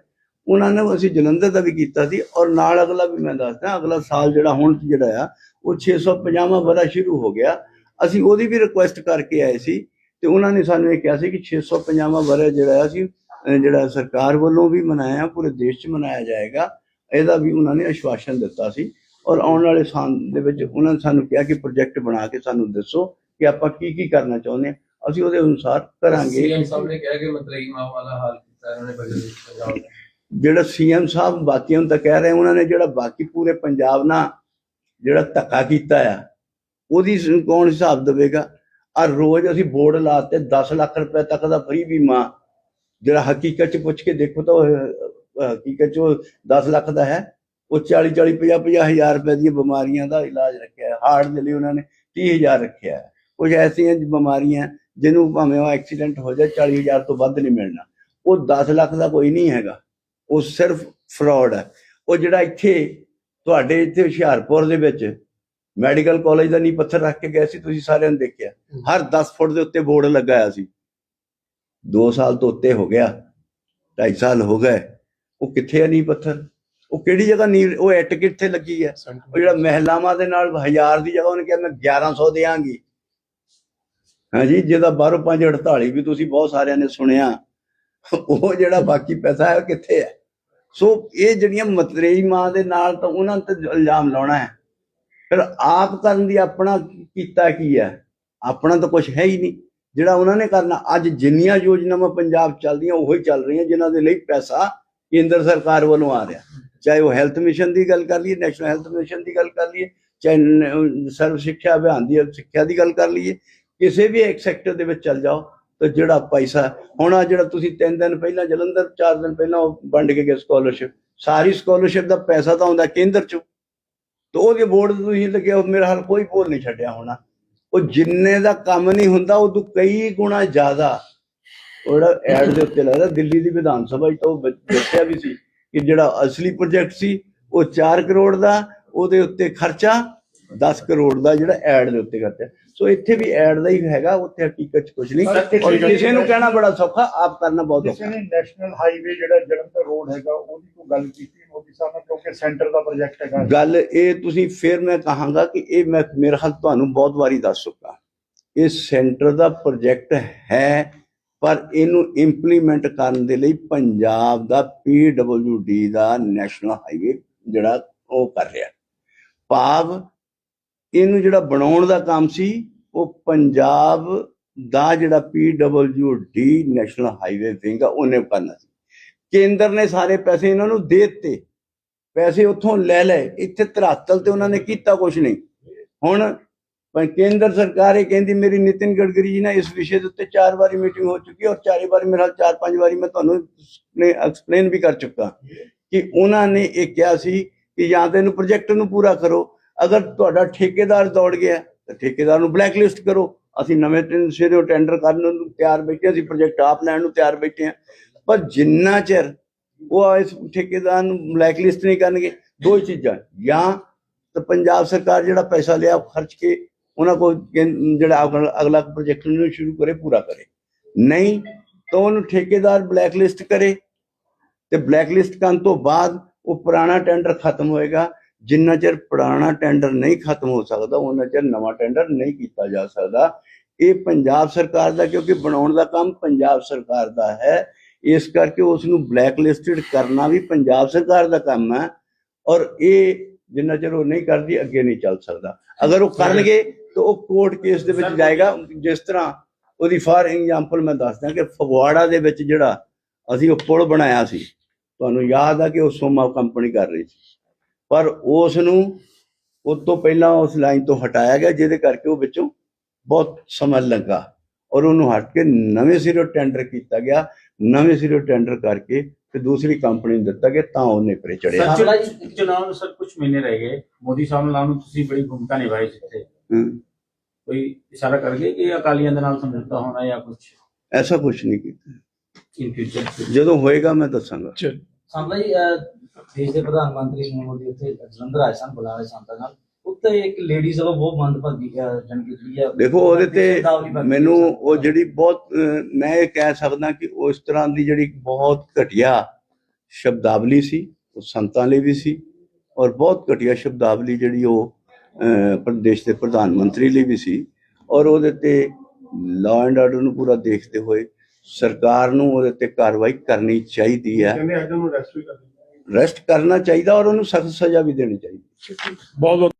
ਉਹਨਾਂ ਨੇ ਅਸੀਂ ਜਲੰਧਰ ਦਾ ਵੀ ਕੀਤਾ ਸੀ ਔਰ ਨਾਲ ਅਗਲਾ ਵੀ ਮੈਂ ਦੱਸਦਾ ਅਗਲਾ ਸਾਲ ਜਿਹੜਾ ਹੁਣ ਜਿਹੜਾ ਆ, ਉਹ 650ਵਾਂ ਵਰਾ ਸ਼ੁਰੂ ਹੋ ਗਿਆ। ਅਸੀਂ ਉਹਦੀ ਵੀ ਰਿਕੁਐਸਟ ਕਰਕੇ ਆਏ ਸੀ ਤੇ ਉਹਨਾਂ ਨੇ ਸਾਨੂੰ ਇਹ ਕਿਹਾ ਸੀ ਕਿ 650ਵਾਂ ਵਰਾ ਜਿਹੜਾ ਅਹ ਜਿਹੜਾ ਸਰਕਾਰ ਵੱਲੋਂ ਵੀ ਮਨਾਇਆ ਪੂਰੇ ਦੇਸ਼ 'ਚ ਮਨਾਇਆ ਜਾਏਗਾ ਇਹਦਾ ਵੀ ਉਹਨਾਂ ਨੇ ਆਸ਼ਵਾਸਨ ਦਿੱਤਾ ਸੀ। ਔਰ ਆਉਣ ਵਾਲੇ ਸਾਲ ਦੇ ਵਿੱਚ ਉਹਨਾਂ ਨੇ ਸਾਨੂੰ ਕਿਹਾ ਕਿ ਪ੍ਰੋਜੈਕਟ ਬਣਾ ਕੇ ਸਾਨੂੰ ਦੱਸੋ ਕਿ ਆਪਾਂ ਕੀ ਕੀ ਕਰਨਾ ਚਾਹੁੰਦੇ ਹਾਂ। ਅਸੀਂ ਉਹਦੇ ਅਨੁਸਾਰ ਕਰਾਂਗੇ। ਸੀਐਮ ਸਾਹਿਬ ਨੇ ਕਿਹਾ ਕਿ ਮਤਲਬ ਮਾਂ ਵਾਲਾ ਹਾਲ ਕੀਤਾ ਇਹਨਾਂ ਨੇ ਬਜਟ ਪੰਜਾਬ ਜਿਹੜਾ ਸੀਐਮ ਸਾਹਿਬ ਬਾਕੀਆਂ ਨੂੰ ਤਾਂ ਕਹਿ ਰਹੇ ਉਹਨਾਂ ਨੇ ਜਿਹੜਾ ਬਾਕੀ ਪੂਰੇ ਪੰਜਾਬ ਨਾਲ ਜਿਹੜਾ ਧੱਕਾ ਕੀਤਾ ਆ ਉਹਦੀ ਸ- ਕੌਣ ਹਿਸਾਬ ਦੇਵੇਗਾ? ਆ ਰੋਜ਼ ਅਸੀਂ ਬੋਰਡ ਲਾਤੇ 10 ਲੱਖ ਰੁਪਏ ਤੱਕ ਦਾ ਫਰੀ ਬੀਮਾ। ਜਿਹੜਾ ਹਕੀਕਤ ਚ ਪੁੱਛ ਕੇ ਦੇਖੋ ਤਾਂ ਹਕੀਕਤ ਚ ਉਹ 10 ਲੱਖ ਦਾ ਹੈ। ਉਹ 40 40 50 50 ਹਜ਼ਾਰ ਰੁਪਏ ਦੀਆਂ ਬਿਮਾਰੀਆਂ ਦਾ ਇਲਾਜ ਰੱਖਿਆ ਹਾਰਟ ਦੇ ਲਈ ਉਹਨਾਂ ਨੇ 30 ਹਜ਼ਾਰ ਰੱਖਿਆ ਹੈ। ਕੁਝ ਐਸੀਆਂ ਬਿਮਾਰੀਆਂ ਜਿਹਨੂੰ ਭਾਵੇਂ ਉਹ ਐਕਸੀਡੈਂਟ ਹੋ ਜਾਏ 40000 ਤੋਂ ਵੱਧ ਨਹੀਂ ਮਿਲਣਾ। ਉਹ 10 ਲੱਖ ਦਾ ਕੋਈ ਨਹੀਂ ਹੈਗਾ। ਉਹ ਸਿਰਫ ਫਰਾਡ ਹੈ। ਉਹ ਜਿਹੜਾ ਇੱਥੇ, ਤੁਹਾਡੇ ਇੱਥੇ ਹੁਸ਼ਿਆਰਪੁਰ ਦੇ ਵਿੱਚ ਮੈਡੀਕਲ ਕਾਲਜ ਦਾ ਨੀ ਪੱਥਰ ਰੱਖ ਕੇ ਗਏ ਸੀ, ਤੁਸੀਂ ਸਾਰਿਆਂ ਨੇ ਦੇਖਿਆ। ਹਰ 10 ਫੁੱਟ ਦੇ ਉੱਤੇ ਬੋਰਡ ਲਗਾਇਆ ਸੀ। 2 ਸਾਲ ਤੋਂ ਉੱਤੇ ਹੋ ਗਿਆ 2.5 ਸਾਲ ਹੋ ਗਏ। ਉਹ ਕਿੱਥੇ ਹੈ ਨੀ ਪੱਥਰ? ਉਹ ਕਿਹੜੀ ਜਗ੍ਹਾ ਨੀ ਉਹ ਐਟ ਕਿੱਥੇ ਲੱਗੀ ਹੈ ਉਹ ਜਿਹੜਾ ਮਹਿਲਾਵਾਂ ਦੇ ਨਾਲ 1000 ਦੀ ਜਗ੍ਹਾ, ਉਹਨੇ ਕਿਹਾ ਮੈਂ 1100 ਦੇਵਾਂਗੀ। ਹਾਂਜੀ ਜਿਹਦਾ ਬਾਹਰੋਂ 548 ਵੀ ਤੁਸੀਂ ਬਹੁਤ ਸਾਰਿਆਂ ਨੇ ਸੁਣਿਆ, ਉਹ ਜਿਹੜਾ ਬਾਕੀ ਪੈਸਾ ਹੈ, ਉਹ ਕਿੱਥੇ ਹੈ? ਸੋ ਇਹ ਜਿਹੜੀਆਂ ਮਤਰੇਈ ਮਾਂ ਦੇ ਨਾਲ ਤਾਂ ਉਹਨਾਂ ਤੇ ਇਲਜ਼ਾਮ ਲਾਉਣਾ ਹੈ। ਫਿਰ ਆਪ ਕਰਨ ਦੀ ਆਪਣਾ ਕੀਤਾ ਕੀ ਹੈ? ਆਪਣਾ ਤਾਂ ਕੁਝ ਹੈ ਹੀ ਨਹੀਂ। ਜਿਹੜਾ ਉਹਨਾਂ ਨੇ ਕਰਨਾ, ਅੱਜ ਜਿੰਨੀਆਂ ਯੋਜਨਾਵਾਂ ਪੰਜਾਬ 'ਚ ਚੱਲਦੀਆਂ, ਉਹ ਹੀ ਚੱਲ ਰਹੀਆਂ, ਜਿਨ੍ਹਾਂ ਦੇ ਲਈ ਪੈਸਾ ਕੇਂਦਰ ਸਰਕਾਰ ਵੱਲੋਂ ਆ ਰਿਹਾ। ਚਾਹੇ ਉਹ ਹੈਲਥ ਮਿਸ਼ਨ ਦੀ ਗੱਲ ਕਰ ਲਈਏ, ਨੈਸ਼ਨਲ ਹੈਲਥ ਮਿਸ਼ਨ ਦੀ ਗੱਲ ਕਰ ਲਈਏ, ਚਾਹੇ ਸਰਵ ਸਿੱਖਿਆ ਅਭਿਆਨ ਦੀ, ਸਿੱਖਿਆ ਦੀ ਗੱਲ ਕਰ ਲਈਏ, ਕਿਸੇ ਵੀ ਇੱਕ ਸੈਕਟਰ ਦੇ ਵਿੱਚ ਚੱਲ ਜਾਓ, ਤਾਂ ਜਿਹੜਾ ਪੈਸਾ, ਹੁਣ ਆ ਜਿਹੜਾ ਤੁਸੀਂ ਤਿੰਨ ਦਿਨ ਪਹਿਲਾਂ ਜਲੰਧਰ, ਚਾਰ ਦਿਨ ਪਹਿਲਾਂ ਉਹ ਵੰਡ ਕੇ ਗਏ ਸਕਾਲਰਸ਼ਿਪ ਸਾਰੀ ਸਕਾਲਰਸ਼ਿਪ ਦਾ ਪੈਸਾ ਤਾਂ ਆਉਂਦਾ ਕੇਂਦਰ ਚੋਂ। ਤੇ ਉਹਦੇ ਬੋਰਡ ਤੇ ਤੁਸੀਂ ਲੱਗਿਆ ਹੋ, ਮੇਰਾ ਹਾਲ ਕੋਈ ਬੋਲ ਨਹੀਂ ਛੱਡਿਆ ਹੋਣਾ। ਉਹ ਜਿੰਨੇ ਦਾ ਕੰਮ ਨਹੀਂ ਹੁੰਦਾ ਉਹ ਤੋਂ ਕਈ ਗੁਣਾ ਜ਼ਿਆਦਾ। ਉਹ ਜਿਹੜਾ ਐਡ ਦੇ ਉੱਤੇ ਲੱਗਦਾ ਦਿੱਲੀ ਦੀ ਵਿਧਾਨ ਸਭਾ 'ਚ ਉਹ ਦੱਸਿਆ ਵੀ ਸੀ ਕਿ ਜਿਹੜਾ ਅਸਲੀ ਪ੍ਰੋਜੈਕਟ ਸੀ ਉਹ 4 ਕਰੋੜ ਦਾ ਉਹਦੇ ਉੱਤੇ ਖਰਚਾ 10 ਕਰੋੜ ਦਾ ਜਿਹੜਾ ਐਡ ਦੇ ਉੱਤੇ ਖਰਚਾ। ਸੋ ਇੱਥੇ ਵੀ ਐਡ ਦਾ ਹੀ ਹੈਗਾ ਉੱਥੇ ਹਕੀਕਤ 'ਚ ਕੁਝ ਨਹੀਂ। ਕਿਸੇ ਔਰ ਨੇ- ਕਿਸੇ ਨੂੰ ਕਹਿਣਾ ਬੜਾ ਸੌਖਾ ਆਪ ਕਰਨਾ ਬਹੁਤ ਕਿਸੇ ਔਖਾ। ਨੇ ਨੈਸ਼ਨਲ ਹਾਈਵੇ ਜਿਹੜਾ ਜਲੰਧਰ ਰੋਡ ਹੈਗਾ ਉਹਦੀ ਕੋਈ ਗੱਲ ਕੀਤੀ ਮੋਦੀ ਸਾਹਿਬ ਨਾਲ ਕਿਉਂਕਿ ਸੈਂਟਰ ਦਾ ਪ੍ਰੋਜੈਕਟ ਹੈਗਾ। ਗੱਲ ਇਹ ਤੁਸੀਂ ਫਿਰ ਮੈਂ ਕਹਾਂਗਾ ਕਿ ਇਹ ਮੈਂ ਮੇਰੇ ਹਾਲ ਤੁਹਾਨੂੰ ਬਹੁਤ ਵਾਰੀ ਦੱਸ ਚੁੱਕਾ। ਇਹ ਸੈਂਟਰ ਦਾ ਪ੍ਰੋਜੈਕਟ ਹੈ ਪਰ ਇਹਨੂੰ ਇੰਪਲੀਮੈਂਟ ਕਰਨ ਦੇ ਲਈ ਪੰਜਾਬ ਦਾ PWD ਦਾ ਨੈਸ਼ਨਲ ਹਾਈਵੇ ਜਿਹੜਾ ਉਹ ਕਰ ਰਿਹਾ। ਭਾਵ ਇਹਨੂੰ ਜਿਹੜਾ ਬਣਾਉਣ ਦਾ ਕੰਮ ਸੀ, ਉਹ ਪੰਜਾਬ ਦਾ ਜਿਹੜਾ PWD ਨੈਸ਼ਨਲ ਹਾਈਵੇ ਵਿੰਗ ਆ, ਉਹਨੇ ਕਰਨਾ ਸੀ। ਕੇਂਦਰ ਨੇ ਸਾਰੇ ਪੈਸੇ ਇਹਨਾਂ ਨੂੰ ਦੇ ਦਿੱਤੇ। ਪੈਸੇ ਉੱਥੋਂ ਲੈ ਲਏ। ਇੱਥੇ ਧਰਾਤਲ ਤੇ ਉਹਨਾਂ ਨੇ ਕੀਤਾ ਕੁਝ ਨਹੀਂ। ਹੁਣ ਪਰ ਕੇਂਦਰ ਸਰਕਾਰ ਇਹ ਕਹਿੰਦੀ, ਮੇਰੀ ਨਿਤਿਨ ਗਡਕਰੀ ਜੀ ਨਾਲ ਇਸ ਵਿਸ਼ੇ ਦੇ ਉੱਤੇ ਚਾਰ ਵਾਰੀ ਮੀਟਿੰਗ ਹੋ ਚੁੱਕੀ ਔਰ ਚਾਰੇ ਵਾਰੀ ਮੇਰੇ ਨਾਲ ਚਾਰ ਪੰਜ ਵਾਰੀ ਮੈਂ ਤੁਹਾਨੂੰ ਐਕਸਪਲੇਨ ਵੀ ਕਰ ਚੁੱਕਾ। ਕਿ ਉਹਨਾਂ ਨੇ ਇਹ ਕਿਹਾ ਸੀ ਕਿ ਜਾਂ ਤਾਂ ਇਹਨੂੰ ਪ੍ਰੋਜੈਕਟ ਨੂੰ ਪੂਰਾ ਕਰੋ ਅਗਰ ਤੁਹਾਡਾ ਠੇਕੇਦਾਰ ਦੌੜ ਗਿਆ, ਤਾਂ ਠੇਕੇਦਾਰ ਨੂੰ ਬਲੈਕਲਿਸਟ ਕਰੋ। ਅਸੀਂ ਨਵੇਂ ਤਿੰਨ ਸਿਰੇ ਟੈਂਡਰ ਕਰਨ ਨੂੰ ਤਿਆਰ ਬੈਠੇ ਅਸੀਂ ਪ੍ਰੋਜੈਕਟ ਆਪ ਲੈਣ ਨੂੰ ਤਿਆਰ ਬੈਠੇ ਹਾਂ। ਪਰ ਜਿੰਨਾ ਚਿਰ ਉਹ ਇਸ ਠੇਕੇਦਾਰ ਨੂੰ ਬਲੈਕਲਿਸਟ ਨਹੀਂ ਕਰਨਗੇ, ਦੋ ਹੀ ਚੀਜ਼ਾਂ, ਜਾਂ ਤਾਂ ਪੰਜਾਬ ਸਰਕਾਰ ਜਿਹੜਾ ਪੈਸਾ ਲਿਆ ਖਰਚ ਕੇ ਉਹਨਾਂ ਕੋਲ ਜਿਹੜਾ ਅਗਲਾ ਪ੍ਰੋਜੈਕਟ ਨੂੰ ਸ਼ੁਰੂ ਕਰੇ, ਪੂਰਾ ਕਰੇ। ਨਹੀਂ, ਤਾਂ ਉਹਨੂੰ ਠੇਕੇਦਾਰ ਬਲੈਕਲਿਸਟ ਕਰੇ। ਤੇ ਬਲੈਕਲਿਸਟ ਕਰਨ ਤੋਂ ਬਾਅਦ ਉਹ ਪੁਰਾਣਾ ਟੈਂਡਰ ਖਤਮ ਹੋਏਗਾ। ਜਿੰਨਾ ਚਿਰ ਪੁਰਾਣਾ ਟੈਂਡਰ ਨਹੀਂ ਖਤਮ ਹੋ ਸਕਦਾ ਉਹਨਾਂ ਚਿਰ ਨਵਾਂ ਟੈਂਡਰ ਨਹੀਂ ਕੀਤਾ ਜਾ ਸਕਦਾ। ਇਹ ਪੰਜਾਬ ਸਰਕਾਰ ਦਾ ਕਿਉਂਕਿ ਬਣਾਉਣ ਦਾ ਕੰਮ ਪੰਜਾਬ ਸਰਕਾਰ ਦਾ ਹੈ ਇਸ ਕਰਕੇ ਉਸ ਨੂੰ ਬਲੈਕ ਲਿਸਟਡ ਕਰਨਾ ਵੀ ਪੰਜਾਬ ਸਰਕਾਰ ਦਾ ਕੰਮ ਹੈ ਔਰ ਇਹ ਜਿੰਨਾ ਚਿਰ ਉਹ ਨਹੀਂ ਕਰਦੀ ਅੱਗੇ ਨਹੀਂ ਚੱਲ ਸਕਦਾ। ਅਗਰ ਉਹ ਕਰਨਗੇ ਤਾਂ ਉਹ ਕੋਰਟ ਕੇਸ ਦੇ ਵਿੱਚ ਜਾਏਗਾ। ਜਿਸ ਤਰ੍ਹਾਂ ਉਹਦੀ ਫਾਰ ਐਗਜ਼ਾਮਪਲ ਮੈਂ ਦੱਸਦਾ ਕਿ ਫਗਵਾੜਾ ਦੇ ਵਿੱਚ ਜਿਹੜਾ ਅਸੀਂ ਉਹ ਪੁਲ ਬਣਾਇਆ ਸੀ ਤੁਹਾਨੂੰ ਯਾਦ ਆ ਕਿ ਉਹ ਸੋਮਾ ਕੰਪਨੀ ਕਰ ਰਹੀ ਸੀ। ਪਰ ਉਸ ਨੂੰ ਉਸ ਤੋਂ ਪਹਿਲਾਂ ਉਸ ਲਾਈਨ ਤੋਂ ਹਟਾਇਆ ਗਿਆ ਜਿਹਦੇ ਕਰਕੇ ਉਹ ਵਿੱਚੋਂ ਬਹੁਤ ਸਮਾਂ ਲੱਗਾ ਔਰ ਉਹਨੂੰ ਹਟ ਕੇ ਨਵੇਂ ਸਿਰੋਂ ਟੈਂਡਰ ਕੀਤਾ ਗਿਆ ਨਵੇਂ ਸਿਰੋਂ ਟੈਂਡਰ ਕਰਕੇ ਤੇ ਦੂਸਰੀ ਕੰਪਨੀ ਨੂੰ ਦਿੱਤਾ ਗਿਆ ਤਾਂ ਉਹਨੇ ਪਰੇ ਚੜਿਆ ਸਰ ਚੁ- ਚੁਣਾव ਨੂੰ ਸਰ ਕੁਝ ਮਹੀਨੇ ਰਹਿ ਗਏ। ਮੋਦੀ ਸਾਹਿਬ ਨਾਲ ਨੂੰ ਤੁਸੀਂ ਬੜੀ ਭੂਮਿਕਾ ਨਿਭਾਈ ਜਿੱਥੇ ਕੋਈ ਇਸ਼ਾਰਾ ਕਰ ਗਏ ਕਿ ਅਕਾਲੀਆਂ ਦੇ ਨਾਲ ਸਮਝੌਤਾ ਹੋਣਾ ਜਾਂ ਕੁਝ ਐਸਾ ਕੁਝ ਨਹੀਂ ਕੀਤਾ। ਜਦੋਂ ਹੋਏਗਾ ਮੈਂ ਦੱਸਾਂਗਾ। ਜੀ ਅਹ, ਦੇਸ਼ ਦੇ ਪ੍ਰਧਾਨ ਮੰਤਰੀ ਮੋਦੀ ਉੱਥੇ ਜਲੰਧਰ ਆਏ ਸਨ ਬੁਲਾਰੇ ਸੰਤਾਂ ਨਾਲ। ਉੱਤੇ ਇੱਕ ਲੇਡੀਜ਼ ਵੱਲੋਂ ਬਹੁਤ ਮੰਦਭਾਗੀ ਜਨਕੀ ਜਿਹੜੀ ਆ ਦੇਖੋ ਉਹਦੇ ਤੇ ਮੈਨੂੰ ਉਹ ਜਿਹੜੀ ਬਹੁਤ ਮੈਂ ਇਹ ਕਹਿ ਸਕਦਾ ਕਿ ਉਸ ਤਰ੍ਹਾਂ ਦੀ ਜਿਹੜੀ ਬਹੁਤ ਘਟੀਆ ਸ਼ਬਦਾਵਲੀ ਸੀ ਉਹ ਸੰਤਾਂ ਲਈ ਵੀ ਸੀ ਔਰ ਬਹੁਤ ਘਟੀਆ ਸ਼ਬਦਾਵਲੀ ਜਿਹੜੀ ਉਹ ਪ੍ਰਦੇਸ਼ ਦੇ ਪ੍ਰਧਾਨ ਮੰਤਰੀ ਲਈ ਵੀ ਸੀ ਔਰ ਉਹਦੇ ਤੇ ਲਾਅ ਐਂਡ ਆਰਡਰ ਨੂੰ ਪੂਰਾ ਦੇਖਦੇ ਹੋਏ ਸਰਕਾਰ ਨੂੰ ਉਹਦੇ ਤੇ ਕਾਰਵਾਈ ਕਰਨੀ ਚਾਹੀਦੀ ਹੈ। ਕਹਿੰਦੇ ਅੱਜ ਉਹਨੂੰ ਰੈਸਟ ਵੀ ਕਰ ਰੈਸਟ ਕਰਨਾ ਚਾਹੀਦਾ ਔਰ ਉਹਨੂੰ ਸਖਤ ਸਜ਼ਾ ਵੀ ਦੇਣੀ ਚਾਹੀਦੀ ਬਹੁਤ ਬਹੁਤ